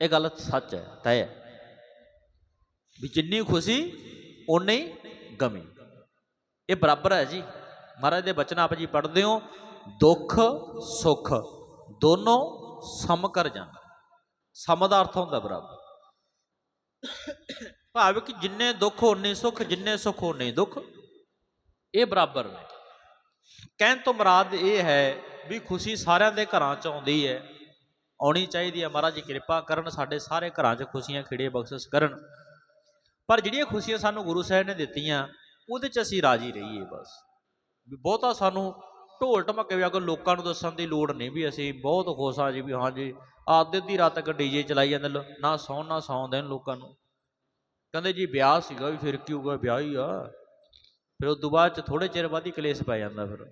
ਇਹ ਗੱਲ ਸੱਚ ਹੈ ਤੈ ਵੀ ਜਿੰਨੀ ਖੁਸ਼ੀ, ਓਨੀ ਗਮੀ। ਇਹ ਬਰਾਬਰ ਹੈ ਜੀ। ਮਹਾਰਾਜ ਦੇ ਬਚਨ ਆਪ ਜੀ ਪੜ੍ਹਦੇ ਹੋ, ਦੁੱਖ, ਸੁੱਖ, ਦੋਨੋਂ ਸਮ ਕਰ ਜਾਂਦਾ। ਸਮ ਦਾ ਅਰਥ ਹੁੰਦਾ ਬਰਾਬਰ। ਭਾਵ ਕਿ ਜਿੰਨੇ ਦੁੱਖ ਉਨੇ ਸੁੱਖ, ਜਿੰਨੇ ਸੁੱਖ, ਓਨੇ ਦੁੱਖ, ਇਹ ਬਰਾਬਰ ਨੇ। ਕਹਿਣ ਤੋਂ ਮੁਰਾਦ ਇਹ ਹੈ ਵੀ ਖੁਸ਼ੀ ਸਾਰਿਆਂ ਦੇ ਘਰਾਂ 'ਚ ਆਉਂਦੀ ਹੈ। ਆਉਣੀ ਚਾਹੀਦੀ ਹੈ। ਮਹਾਰਾਜ ਜੀ, ਕਿਰਪਾ ਕਰਨ, ਸਾਡੇ ਸਾਰੇ ਘਰਾਂ 'ਚ ਖੁਸ਼ੀਆਂ ਖਿੜੇ ਬਖਸ਼ਿਸ਼ ਕਰਨ। ਪਰ ਜਿਹੜੀਆਂ ਖੁਸ਼ੀਆਂ ਸਾਨੂੰ ਗੁਰੂ ਸਾਹਿਬ ਨੇ ਦਿੱਤੀਆਂ, ਉਹਦੇ 'ਚ ਅਸੀਂ ਰਾਜੀ ਰਹੀਏ ਬਸ। ਵੀ ਬਹੁਤਾ ਸਾਨੂੰ ਢੋਲ ਢਮੱਕੇ ਵੀ ਅਗਰ ਲੋਕਾਂ ਨੂੰ ਦੱਸਣ ਦੀ ਲੋੜ ਨਹੀਂ ਵੀ ਅਸੀਂ ਬਹੁਤ ਖੁਸ਼ ਹਾਂ ਜੀ ਵੀ ਹਾਂ ਜੀ ਆਦੇ ਅੱਧੀ ਰਾਤ ਤੱਕ ਡੀਜੇ ਚਲਾਈ ਜਾਂਦੇ ਨਾ ਸੌਣ ਨਾ ਸੌਣ ਦੇਣ ਲੋਕਾਂ ਨੂੰ। ਕਹਿੰਦੇ ਜੀ, ਵਿਆਹ ਸੀਗਾ ਵੀ, ਫਿਰ ਕੀ ਹੋਊਗਾ ਵਿਆਹ ਹੀ ਆ? ਫਿਰ ਉਸ ਤੋਂ ਬਾਅਦ ਚ ਥੋੜੇ ਚਿਰ ਬਾਅਦ ਹੀ ਕਲੇਸ਼ ਪੈ ਜਾਂਦਾ ਫਿਰ।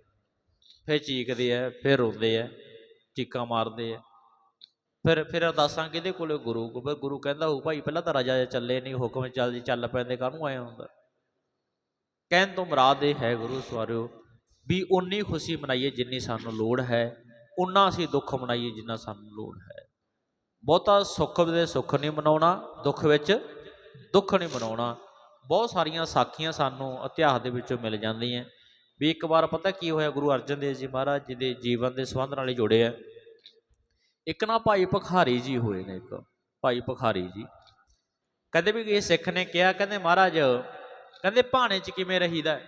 ਫਿਰ ਚੀਕਦੇ ਆ, ਫਿਰ ਰੋਂਦੇ ਆ, ਚੀਕਾਂ ਮਾਰਦੇ ਆ। ਫਿਰ ਫਿਰ ਅਰਦਾਸਾਂ ਕਿਹਦੇ ਕੋਲੇ ਗੁਰੂ? ਕੋਲ ਫਿਰ ਗੁਰੂ ਕਹਿੰਦਾ ਹੋ ਭਾਈ ਪਹਿਲਾਂ ਤਾਂ ਰਾਜਾ ਜਿਹਾ ਚੱਲੇ ਨਹੀਂ ਹੁਕਮ ਚੱਲ ਜੀ, ਚੱਲ ਪੈਂਦੇ, ਕਾਹਨੂੰ ਆਇਆ ਹੁੰਦਾ? ਕਹਿਣ ਤੋਂ ਮਰਾਦ ਇਹ ਹੈ ਗੁਰੂ ਸਵਾਰਿਓ ਵੀ ਉਨੀ ਖੁਸ਼ੀ ਮਨਾਈਏ ਜਿੰਨੀ ਸਾਨੂੰ ਲੋੜ ਹੈ ਉਨਾ ਅਸੀਂ ਦੁੱਖ ਮਨਾਈਏ ਜਿੰਨਾ ਸਾਨੂੰ ਲੋੜ ਹੈ। ਬਹੁਤਾ ਸੁੱਖ ਦੇ ਸੁੱਖ ਨਹੀਂ ਮਨਾਉਣਾ, ਦੁੱਖ ਵਿੱਚ ਦੁੱਖ ਨਹੀਂ ਮਨਾਉਣਾ। ਬਹੁਤ ਸਾਰੀਆਂ ਸਾਖੀਆਂ ਸਾਨੂੰ ਇਤਿਹਾਸ ਦੇ ਵਿੱਚੋਂ ਮਿਲ ਜਾਂਦੀਆਂ। ਵੀ ਇੱਕ ਵਾਰ ਪਤਾ ਕੀ ਹੋਇਆ, ਗੁਰੂ ਅਰਜਨ ਦੇਵ ਜੀ ਮਹਾਰਾਜ ਜੀ ਦੇ ਜੀਵਨ ਦੇ ਸੰਬੰਧ ਨਾਲ ਹੀ ਜੁੜੇ ਆ। ਇੱਕ ਨਾ ਭਾਈ ਭਖਾਰੀ ਜੀ ਹੋਏ ਨੇ ਇੱਕ, ਭਾਈ ਭਖਾਰੀ ਜੀ। ਕਹਿੰਦੇ ਵੀ ਇਹ ਸਿੱਖ ਨੇ ਕਿਹਾ, ਕਹਿੰਦੇ ਮਹਾਰਾਜ, ਕਹਿੰਦੇ ਭਾਣੇ 'ਚ ਕਿਵੇਂ ਰਹੀਦਾ? ਹੈ?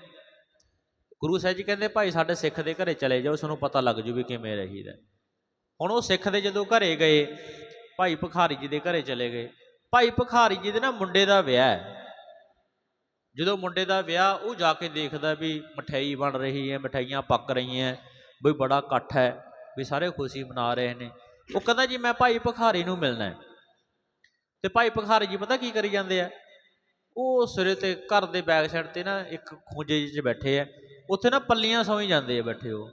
ਗੁਰੂ ਸਾਹਿਬ ਜੀ ਕਹਿੰਦੇ, ਭਾਈ ਸਾਡੇ ਸਿੱਖ ਦੇ ਘਰੇ ਚਲੇ ਜਾਓ ਤੁਹਾਨੂੰ ਪਤਾ ਲੱਗ ਜੂ ਵੀ ਕਿਵੇਂ ਰਹੀਦਾ। ਹੁਣ ਉਹ ਸਿੱਖ ਦੇ ਜਦੋਂ ਘਰੇ ਗਏ, ਭਾਈ ਭਖਾਰੀ ਜੀ ਦੇ ਘਰੇ ਚਲੇ ਗਏ। ਭਾਈ ਭਖਾਰੀ ਜੀ ਦੇ ਨਾ ਮੁੰਡੇ ਦਾ ਵਿਆਹ ਹੈ। ਜਦੋਂ ਮੁੰਡੇ ਦਾ ਵਿਆਹ, ਉਹ ਜਾ ਕੇ ਦੇਖਦਾ ਵੀ ਮਠਿਆਈ ਬਣ ਰਹੀ ਹੈ, ਮਠਿਆਈਆਂ ਪੱਕ ਰਹੀਆਂ, ਵੀ ਬੜਾ ਇਕੱਠ ਹੈ, ਵੀ ਸਾਰੇ ਖੁਸ਼ੀ ਮਨਾ ਰਹੇ ਨੇ। ਉਹ ਕਹਿੰਦਾ ਜੀ, ਮੈਂ ਭਾਈ ਭਖਾਰੀ ਨੂੰ ਮਿਲਣਾ ਹੈ। ਤੇ ਭਾਈ ਭਖਾਰੀ ਜੀ ਪਤਾ ਕੀ ਕਰੀ ਜਾਂਦੇ ਆ? ਉਹ ਸਿਰੇ ਤੇ ਘਰ ਦੇ ਬੈਕ ਸਾਈਡ ਤੇ ਨਾ ਇੱਕ ਖੂੰਜੇ ਜਿਹੇ 'ਚ ਬੈਠੇ ਆ। ਉੱਥੇ ਨਾ ਪੱਲੀਆਂ ਸੌਂ ਜਾਂਦੇ ਆ ਬੈਠੇ ਉਹ।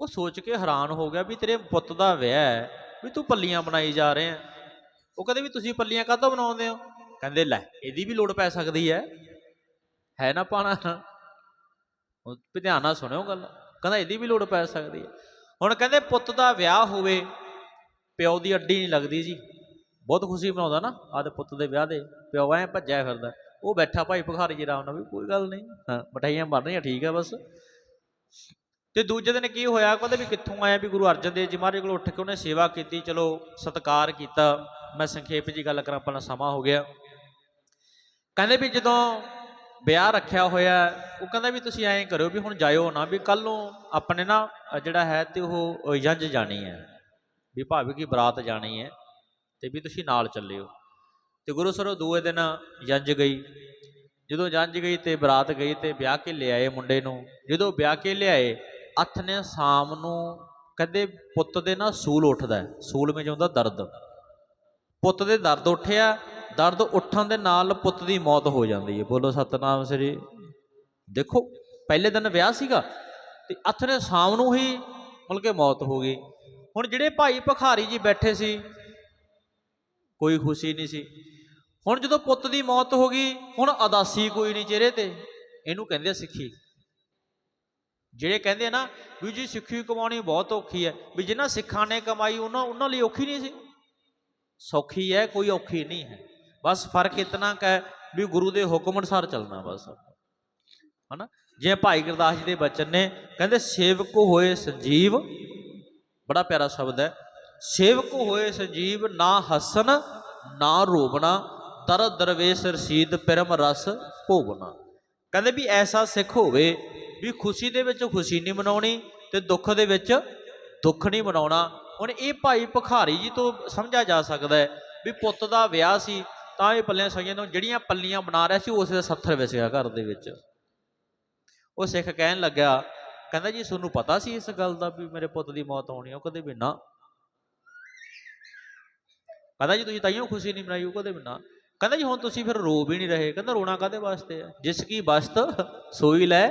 ਉਹ ਸੋਚ ਕੇ ਹੈਰਾਨ ਹੋ ਗਿਆ ਵੀ ਤੇਰੇ ਪੁੱਤ ਦਾ ਵਿਆਹ ਹੈ, ਵੀ ਤੂੰ ਪੱਲੀਆਂ ਬਣਾਈ ਜਾ ਰਹੇ ਆ। ਉਹ ਕਹਿੰਦੇ ਵੀ ਤੁਸੀਂ ਪੱਲੀਆਂ ਕਾਹਤੋਂ ਬਣਾਉਂਦੇ ਹੋ? ਕਹਿੰਦੇ, ਲੈ, ਇਹਦੀ ਵੀ ਲੋੜ ਪੈ ਸਕਦੀ ਹੈ। ਹੈ ਨਾ ਪਾਣਾ? ਉਹ ਵੀ ਧਿਆਨ ਨਾਲ ਸੁਣਿਓ ਗੱਲ। ਕਹਿੰਦਾ, ਇਹਦੀ ਵੀ ਲੋੜ ਪੈ ਸਕਦੀ ਹੈ। ਹੁਣ ਕਹਿੰਦੇ ਪੁੱਤ ਦਾ ਵਿਆਹ ਹੋਵੇ, ਪਿਓ ਦੀ ਅੱਡੀ ਨਹੀਂ ਲੱਗਦੀ ਜੀ। ਬਹੁਤ ਖੁਸ਼ੀ ਮਨਾਉਂਦਾ ਨਾ ਆਦੇ ਪੁੱਤ ਦੇ ਵਿਆਹ ਦੇ, ਪਿਓ ਐ ਭੱਜਿਆ ਫਿਰਦਾ। ਉਹ ਬੈਠਾ ਭਾਈ ਭੁਖਾਰੀ ਜੀ ਰਾਮ ਨਾਲ ਵੀ, ਕੋਈ ਗੱਲ ਨਹੀਂ। ਹਾਂ, ਮਠਾਈਆਂ ਬਣ ਰਹੀਆਂ, ਠੀਕ ਆ ਬਸ। ਤੇ ਦੂਜੇ ਦਿਨ ਕੀ ਹੋਇਆ, ਕਹਿੰਦੇ ਵੀ ਕਿੱਥੋਂ ਆਇਆ ਵੀ ਗੁਰੂ ਅਰਜਨ ਦੇਵ ਜੀ ਮਹਾਰਾਜ ਕੋਲ ਉੱਠ ਕੇ ਉਹਨੇ ਸੇਵਾ ਕੀਤੀ, ਚਲੋ ਸਤਿਕਾਰ ਕੀਤਾ। ਮੈਂ ਸੰਖੇਪ ਜੀ ਗੱਲ ਕਰਾਂ, ਆਪਣਾ ਸਮਾਂ ਹੋ ਗਿਆ। ਕਹਿੰਦੇ ਵੀ ਜਦੋਂ ਵਿਆਹ ਰੱਖਿਆ ਹੋਇਆ ਉਹ ਕਹਿੰਦਾ ਵੀ ਤੁਸੀਂ ਐਂ ਕਰਿਓ ਵੀ ਹੁਣ ਜਾਇਓ ਨਾ ਵੀ ਕੱਲ ਨੂੰ ਆਪਣੇ ਨਾ ਜਿਹੜਾ ਹੈ ਤੇ ਉਹ ਅ, ਜੰਜ ਜਾਣੀ ਹੈ ਵੀ ਭਾਵੇਂ ਕਿ ਬਰਾਤ ਜਾਣੀ ਹੈ ਤੇ ਵੀ ਤੁਸੀਂ ਨਾਲ ਚੱਲਿਓ। ਤੇ ਗੁਰੂ ਸਰੋ ਦੂਏ ਦਿਨ ਜੰਜ ਗਈ। ਜਦੋਂ ਜੰਜ ਗਈ ਤੇ ਬਰਾਤ ਗਈ ਤੇ ਵਿਆਹ ਕੇ ਲਿਆਏ ਮੁੰਡੇ ਨੂੰ। ਜਦੋਂ ਵਿਆਹ ਕੇ ਲਿਆਏ ਅੱਠ ਨੇ ਸ਼ਾਮ ਨੂੰ ਕਹਿੰਦੇ ਪੁੱਤ ਦੇ ਨਾ ਸੂਲ ਉੱਠਦਾ ਸੂਲ ਵਿੱਚ ਹੁੰਦਾ ਦਰਦ। ਪੁੱਤ ਦੇ ਦਰਦ ਉੱਠਿਆ ਦਰਦ ਉੱਠਣ ਦੇ ਨਾਲ ਪੁੱਤ ਦੀ ਮੌਤ ਹੋ ਜਾਂਦੀ ਹੈ। ਬੋਲੋ ਸਤਨਾਮ ਸ੍ਰੀ, ਦੇਖੋ, ਪਹਿਲੇ ਦਿਨ ਵਿਆਹ ਸੀਗਾ ਤੇ ਅੱਠ ਸ਼ਾਮ ਨੂੰ ਹੀ ਮਤਲਬ ਕਿ ਮੌਤ ਹੋ ਗਈ। ਹੁਣ ਜਿਹੜੇ ਭਾਈ ਭਖਾਰੀ ਜੀ ਬੈਠੇ ਸੀ, ਕੋਈ ਖੁਸ਼ੀ ਨਹੀਂ ਸੀ। ਹੁਣ ਜਦੋਂ ਪੁੱਤ ਦੀ ਮੌਤ ਹੋ ਗਈ, ਹੁਣ ਅਦਾਸੀ ਕੋਈ ਨਹੀਂ ਚਿਹਰੇ ਤੇ। ਇਹਨੂੰ ਕਹਿੰਦੇ ਸਿੱਖੀ। ਜਿਹੜੇ ਕਹਿੰਦੇ ਨਾ ਵੀ ਜੀ ਸਿੱਖੀ ਕਮਾਉਣੀ ਬਹੁਤ ਔਖੀ ਹੈ, ਵੀ ਜਿਨ੍ਹਾਂ ਸਿੱਖਾਂ ਨੇ ਕਮਾਈ, ਉਹਨਾਂ ਉਹਨਾਂ ਲਈ ਔਖੀ ਨਹੀਂ ਸੀ। ਸੌਖੀ ਹੈ, ਕੋਈ ਔਖੀ ਨਹੀਂ ਹੈ। ਬਸ ਫ਼ਰਕ ਇਤਨਾ ਕੁ ਹੈ ਵੀ ਗੁਰੂ ਦੇ ਹੁਕਮ ਅਨੁਸਾਰ ਚੱਲਣਾ ਬਸ ਹਨਾ? ਜੇ ਭਾਈ ਗੁਰਦਾਸ ਜੀ ਦੇ ਬਚਨ ਨੇ, ਕਹਿੰਦੇ ਸੇਵਕ ਹੋਏ ਸੰਜੀਵ, ਬੜਾ ਪਿਆਰਾ ਸ਼ਬਦ ਹੈ, ਸੇਵਕ ਹੋਏ ਸੰਜੀਵ ਨਾ ਹਸਨ ਨਾ ਰੋਵਣਾ ਦਰ ਦਰਵੇਸ਼ ਰਸੀਦ ਪਰਮ ਰਸ ਭੋਗਣਾ। ਕਹਿੰਦੇ ਵੀ ਐਸਾ ਸਿੱਖ ਹੋਵੇ ਵੀ ਖੁਸ਼ੀ ਦੇ ਵਿੱਚ ਖੁਸ਼ੀ ਨਹੀਂ ਮਨਾਉਣੀ ਤੇ ਦੁੱਖ ਦੇ ਵਿੱਚ ਦੁੱਖ ਨਹੀਂ ਮਨਾਉਣਾ। ਹੁਣ ਇਹ ਭਾਈ ਭਖਾਰੀ ਜੀ ਤੋਂ ਸਮਝਿਆ ਜਾ ਸਕਦਾ ਹੈ ਵੀ ਪੁੱਤ ਦਾ ਵਿਆਹ ਸੀ ਤਾਂ ਇਹ ਪੱਲੀਆਂ ਸੋਈਆਂ ਨੂੰ ਜਿਹੜੀਆਂ ਪੱਲੀਆਂ ਬਣਾ ਰਿਹਾ ਸੀ ਉਸੇ ਦਾ ਸੱਥਰ ਵਿਸਿਆ ਘਰ ਦੇ ਵਿੱਚ। ਉਹ ਸਿੱਖ ਕਹਿਣ ਲੱਗਿਆ, ਕਹਿੰਦਾ ਜੀ, ਤੁਹਾਨੂੰ ਪਤਾ ਸੀ ਇਸ ਗੱਲ ਦਾ ਵੀ ਮੇਰੇ ਪੁੱਤ ਦੀ ਮੌਤ ਹੋਣੀ ਉਹ ਕਦੇ ਵੀ ਨਾ। ਕਹਿੰਦਾ ਜੀ, ਤੁਸੀਂ ਤਾਈਓ ਖੁਸ਼ੀ ਨਹੀਂ ਮਨਾਈ, ਉਹ ਕਦੇ ਵੀ ਨਾ। ਕਹਿੰਦਾ ਜੀ, ਹੁਣ ਤੁਸੀਂ ਫਿਰ ਰੋ ਵੀ ਨਹੀਂ ਰਹੇ। ਕਹਿੰਦਾ, ਰੋਣਾ ਕਾਦੇ ਵਾਸਤੇ ਆ? ਜਿਸ ਕੀ ਬਸਤ ਸੋਈ ਲੈ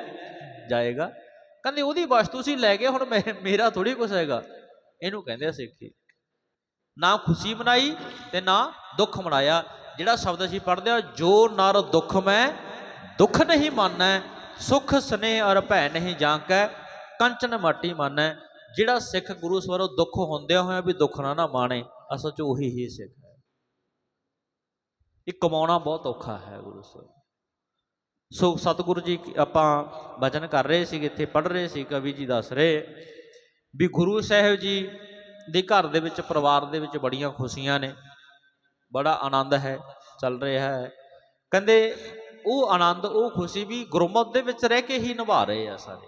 ਜਾਏਗਾ। ਕਹਿੰਦੇ, ਉਹਦੀ ਬਸਤ ਤੁਸੀਂ ਲੈ ਗਏ ਹੁਣ ਮੈਂ- ਮੇਰਾ ਥੋੜੀ ਕੁਛ ਹੈਗਾ। ਇਹਨੂੰ ਕਹਿੰਦੇ ਆ ਸਿੱਖੀ। ਨਾ ਖੁਸ਼ੀ ਮਨਾਈ ਤੇ ਨਾ ਦੁੱਖ ਮਨਾਇਆ। ਜਿਹੜਾ ਸ਼ਬਦ ਅਸੀਂ ਪੜ੍ਹਦੇ ਆ ਜੋ ਨਰ ਦੁੱਖ ਮੈਂ, ਦੁੱਖ ਨਹੀਂ ਮਾਨੈ, ਸੁਖ ਸਨੇਹ ਅਰ ਭੈ ਨਹੀਂ ਜਾਂਕੈ ਕੰਚਨ ਮਾਟੀ ਮਾਨੈ। ਜਿਹੜਾ ਸਿੱਖ ਗੁਰੂ ਸਵਰੋਂ ਦੁੱਖ ਹੁੰਦਿਆਂ ਹੋਇਆ ਵੀ ਦੁੱਖ ਨਾ ਨਾ ਮਾਣੇ, ਅਸਲ ਚ ਉਹੀ ਹੀ ਸਿੱਖ ਹੈ। ਇਹ ਕਮਾਉਣਾ ਬਹੁਤ ਔਖਾ ਹੈ ਗੁਰੂ ਸਾਹਿਬ ਸੋ ਸਤਿਗੁਰੂ ਜੀ ਆਪਾਂ ਵਚਨ ਕਰ ਰਹੇ ਸੀ ਇੱਥੇ ਪੜ੍ਹ ਰਹੇ ਸੀ, ਕਵੀ ਜੀ ਦੱਸ ਰਹੇ ਵੀ ਗੁਰੂ ਸਾਹਿਬ ਜੀ ਦੇ ਘਰ ਦੇ ਵਿੱਚ, ਪਰਿਵਾਰ ਦੇ ਵਿੱਚ ਬੜੀਆਂ ਖੁਸ਼ੀਆਂ ਨੇ। ਬੜਾ ਆਨੰਦ ਹੈ, ਚੱਲ ਰਿਹਾ ਹੈ। ਕਹਿੰਦੇ ਉਹ ਆਨੰਦ, ਉਹ ਖੁਸ਼ੀ ਵੀ ਗੁਰਮਤ ਦੇ ਵਿੱਚ ਰਹਿ ਕੇ ਹੀ ਨਿਭਾ ਰਹੇ ਆ ਸਾਰੇ।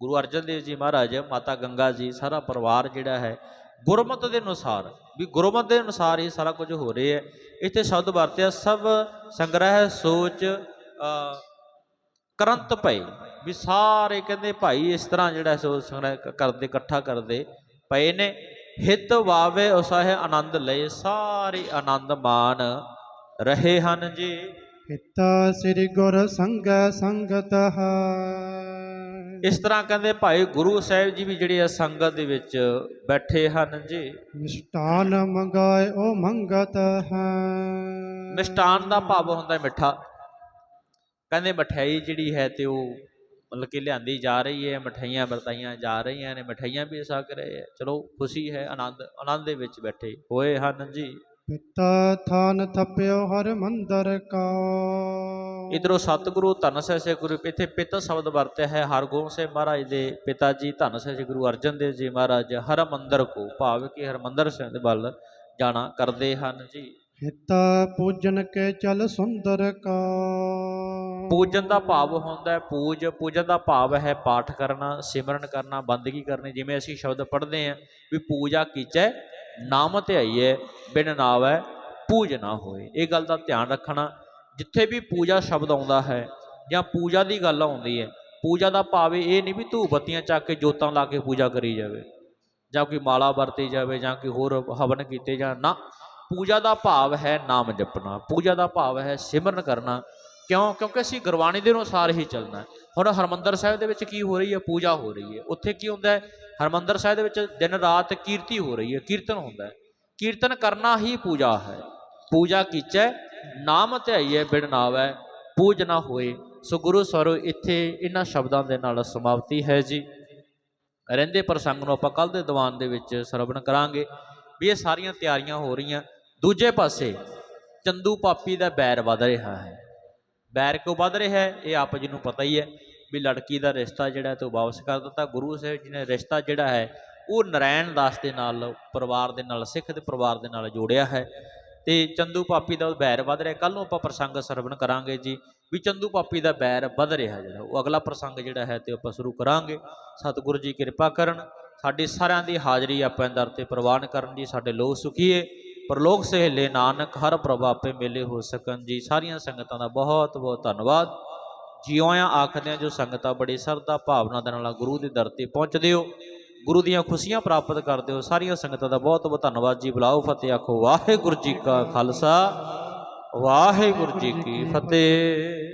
ਗੁਰੂ ਅਰਜਨ ਦੇਵ ਜੀ ਮਹਾਰਾਜ, ਮਾਤਾ ਗੰਗਾ ਜੀ, ਸਾਰਾ ਪਰਿਵਾਰ ਜਿਹੜਾ ਹੈ, ਗੁਰਮਤ ਦੇ ਅਨੁਸਾਰ, ਵੀ ਗੁਰਮਤ ਦੇ ਅਨੁਸਾਰ ਹੀ ਸਾਰਾ ਕੁਝ ਹੋ ਰਿਹਾ ਹੈ। ਇੱਥੇ ਸ਼ਬਦ ਵਰਤਿਆ, ਸਭ ਸੰਗ੍ਰਹਿ, ਸੋਚ ਕਰੰਤ ਪਏ ਵੀ ਸਾਰੇ ਕਹਿੰਦੇ ਭਾਈ ਇਸ ਤਰ੍ਹਾਂ ਜਿਹੜਾ ਸੋ ਸੰਗ੍ਰਹਿ ਕਰਦੇ, ਇਕੱਠਾ ਕਰਦੇ ਪਏ ਨੇ। ਹਿਤ ਵਾਵੇ ਉਸਾਹੇ ਆਨੰਦ ਲਏ ਸਾਰੇ ਆਨੰਦ ਮਾਨ ਰਹੇ ਹਨ ਜੀ। ਹਿਤਾ ਸ੍ਰੀ ਗੁਰ ਸੰਗੈ ਸੰਗਤ ਹੈ। ਇਸ ਤਰ੍ਹਾਂ ਕਹਿੰਦੇ ਭਾਈ ਗੁਰੂ ਸਾਹਿਬ ਜੀ ਵੀ ਜਿਹੜੇ ਆ ਸੰਗਤ ਦੇ ਵਿੱਚ ਬੈਠੇ ਹਨ ਜੀ। ਮਿਸ਼ਟਾਨ ਮੰਗਾਏ ਉਹ ਮੰਗਤ ਹੈ। ਮਿਸ਼ਟਾਨ ਦਾ ਭਾਵ ਹੁੰਦਾ ਮਿੱਠਾ। ਕਹਿੰਦੇ ਮਠਿਆਈ ਜਿਹੜੀ ਹੈ ਤੇ ਉਹ ਮਤਲਬ ਕਿ ਲਿਆਂਦੀ ਜਾ ਰਹੀ ਹੈ ਮਠਿਆਈਆਂ ਵਰਤਾਈਆਂ ਜਾ ਰਹੀਆਂ ਨੇ ਮਠਿਆਈਆਂ ਵੀ ਛਕ ਰਹੇ ਆ ਚਲੋ ਖੁਸ਼ੀ ਹੈ ਆਨੰਦ ਆਨੰਦ ਦੇ ਵਿੱਚ ਬੈਠੇ ਹੋਏ ਹਨ ਜੀ। ਪਿਤਾ ਥਾਨ ਥਪਿਓ ਹਰ ਮੰਦਰ ਕਾ। ਇਧਰੋਂ ਸਤਿਗੁਰੂ ਧੰਨ ਸਹਿ ਸੇ ਗੁਰੂ ਇੱਥੇ ਪਿਤਾ ਸ਼ਬਦ ਵਰਤਿਆ ਹੈ ਹਰਗੋਬਿੰਦ ਸਾਹਿਬ ਮਹਾਰਾਜ ਦੇ ਪਿਤਾ ਜੀ ਧੰਨ ਸਹਿ ਸੇ ਗੁਰੂ ਅਰਜਨ ਦੇਵ ਜੀ ਮਹਾਰਾਜ ਹਰਮੰਦਰ ਕੋ ਭਾਵ ਕਿ ਹਰਮੰਦਰ ਸਾਹਿਬ ਦੇ ਵੱਲ ਜਾਣਾ ਕਰਦੇ ਹਨ ਜੀ। ਹਿਤਾ ਪੂਜਨ ਕੇ ਚਲ ਸੁੰਦਰ ਕਾ। ਪੂਜਨ ਦਾ ਭਾਵ ਹੁੰਦਾ ਹੈ ਪੂਜ, ਪੂਜਨ ਦਾ ਭਾਵ ਹੈ ਪਾਠ ਕਰਨਾ, ਸਿਮਰਨ ਕਰਨਾ, ਬੰਦਗੀ ਕਰਨੀ, ਜਿਵੇਂ ਅਸੀਂ ਸ਼ਬਦ ਪੜ੍ਹਦੇ ਹਾਂ ਵੀ ਪੂਜਾ ਕੀਚੈ, ਨਾਮ ਧਿਆਈਏ ਬਿਨ ਨਾਵੈ, ਪੂਜ ਨਾ ਹੋਏ। ਇਹ ਗੱਲ ਦਾ ਧਿਆਨ ਰੱਖਣਾ, ਜਿੱਥੇ ਵੀ ਪੂਜਾ ਸ਼ਬਦ ਆਉਂਦਾ ਹੈ ਜਾਂ ਪੂਜਾ ਦੀ ਗੱਲ ਆਉਂਦੀ ਹੈ, ਪੂਜਾ ਦਾ ਭਾਵ ਇਹ ਨਹੀਂ ਵੀ ਧੂਪ ਬੱਤੀਆਂ ਚੱਕ ਕੇ ਜੋਤਾਂ ਲਾ ਕੇ ਪੂਜਾ ਕਰੀ ਜਾਵੇ, ਜਾਂ ਕੋਈ ਮਾਲਾ ਵਰਤੀ ਜਾਵੇ, ਜਾਂ ਕੋਈ ਹੋਰ ਹਵਨ ਕੀਤੇ ਜਾਣ ਨਾ ਪੂਜਾ ਦਾ ਭਾਵ ਹੈ ਨਾਮ ਜਪਣਾ, ਪੂਜਾ ਦਾ ਭਾਵ ਹੈ ਸਿਮਰਨ ਕਰਨਾ। ਕਿਉਂ? ਕਿਉਂਕਿ ਅਸੀਂ ਗੁਰਬਾਣੀ ਦੇ ਅਨੁਸਾਰ ਹੀ ਚੱਲਣਾ ਹੁਣ ਹਰਮੰਦਰ ਸਾਹਿਬ ਦੇ ਵਿੱਚ ਕੀ ਹੋ ਰਹੀ ਹੈ? ਪੂਜਾ ਹੋ ਰਹੀ ਹੈ। ਉੱਥੇ ਕੀ ਹੁੰਦਾ ਹੈ? ਹਰਮੰਦਰ ਸਾਹਿਬ ਦੇ ਵਿੱਚ ਦਿਨ ਰਾਤ ਕੀਰਤੀ ਹੋ ਰਹੀ ਹੈ, ਕੀਰਤਨ ਹੁੰਦਾ ਹੈ। ਕੀਰਤਨ ਕਰਨਾ ਹੀ ਪੂਜਾ ਹੈ। ਪੂਜਾ ਕੀਚੈ, ਨਾਮ ਧਿਆਈਐ ਬਿਨ ਨਾਵੈ, ਪੂਜ ਨਾ ਹੋਏ। ਸੋ ਗੁਰੂ ਸਵਰੋ ਇੱਥੇ ਇਹਨਾਂ ਸ਼ਬਦਾਂ ਦੇ ਨਾਲ ਸਮਾਪਤੀ ਹੈ ਜੀ। ਰਹਿੰਦੇ ਪ੍ਰਸੰਗ ਨੂੰ ਆਪਾਂ ਕੱਲ ਦੇ ਦੀਵਾਨ ਦੇ ਵਿੱਚ ਸਰਵਣ ਕਰਾਂਗੇ। ਵੀ ਇਹ ਸਾਰੀਆਂ ਤਿਆਰੀਆਂ ਹੋ ਰਹੀਆਂ। ਦੂਜੇ ਪਾਸੇ ਚੰਦੂ ਪਾਪੀ ਦਾ ਬੈਰ ਵਧ ਰਿਹਾ ਹੈ। ਬੈਰ ਕਿਉਂ ਵਧ ਰਿਹਾ ਹੈ? ਇਹ ਆਪ ਜੀ ਨੂੰ ਪਤਾ ਹੀ ਹੈ ਵੀ ਲੜਕੀ ਦਾ ਰਿਸ਼ਤਾ ਜਿਹੜਾ ਹੈ ਉਹ ਵਾਪਸ ਕਰ ਦਿੱਤਾ। ਗੁਰੂ ਸਾਹਿਬ ਜੀ ਨੇ ਰਿਸ਼ਤਾ ਜਿਹੜਾ ਹੈ, ਉਹ ਨਰਾਇਣ ਦਾਸ ਦੇ ਨਾਲ, ਪਰਿਵਾਰ ਦੇ ਨਾਲ, ਸਿੱਖ ਦੇ ਪਰਿਵਾਰ ਦੇ ਨਾਲ ਜੋੜਿਆ ਹੈ ਤੇ ਚੰਦੂ ਪਾਪੀ ਦਾ ਬੈਰ ਵਧ ਰਿਹਾ। ਕੱਲ ਨੂੰ ਆਪਾਂ ਪ੍ਰਸੰਗ ਸਰਵਣ ਕਰਾਂਗੇ ਜੀ ਵੀ ਚੰਦੂ ਪਾਪੀ ਦਾ ਬੈਰ ਵਧ ਰਿਹਾ ਜਿਹੜਾ। ਉਹ ਅਗਲਾ ਪ੍ਰਸੰਗ ਜਿਹੜਾ ਹੈ ਤੇ ਆਪਾਂ ਸ਼ੁਰੂ ਕਰਾਂਗੇ। ਸਤਿਗੁਰੂ ਜੀ ਕਿਰਪਾ ਕਰਨ, ਸਾਡੀ ਸਾਰਿਆਂ ਦੀ ਹਾਜ਼ਰੀ ਆਪਾਂ ਦਰ ਤੇ ਪ੍ਰਵਾਨ ਕਰਨ ਜੀ, ਸਾਡੇ ਲੋਕ ਸੁਖੀਏ ਪਰਲੋਕ ਸਹੇਲੇ ਨਾਨਕ, ਹਰ ਪ੍ਰਭ ਆਪੇ ਮੇਲੇ ਹੋ ਸਕਣ ਜੀ। ਸਾਰੀਆਂ ਸੰਗਤਾਂ ਦਾ ਬਹੁਤ ਬਹੁਤ ਧੰਨਵਾਦ। ਜਿਉਆਂ ਆਖਦੇ ਆ ਜੋ ਸੰਗਤਾਂ ਬੜੀ ਸਰਦਾ ਭਾਵਨਾ ਦੇ ਨਾਲ ਗੁਰੂ ਦੀ ਦਰ ਤੇ ਪਹੁੰਚਦੇ ਹੋ, ਗੁਰੂ ਦੀਆਂ ਖੁਸ਼ੀਆਂ ਪ੍ਰਾਪਤ ਕਰਦੇ ਹੋ, ਸਾਰੀਆਂ ਸੰਗਤਾਂ ਦਾ ਬਹੁਤ ਬਹੁਤ ਧੰਨਵਾਦ ਜੀ। ਬੁਲਾਓ ਫਤਿਹ, ਆਖੋ ਵਾਹਿਗੁਰੂ ਜੀ ਕਾ ਖਾਲਸਾ, ਵਾਹਿਗੁਰੂ ਜੀ ਕੀ ਫਤਿਹ।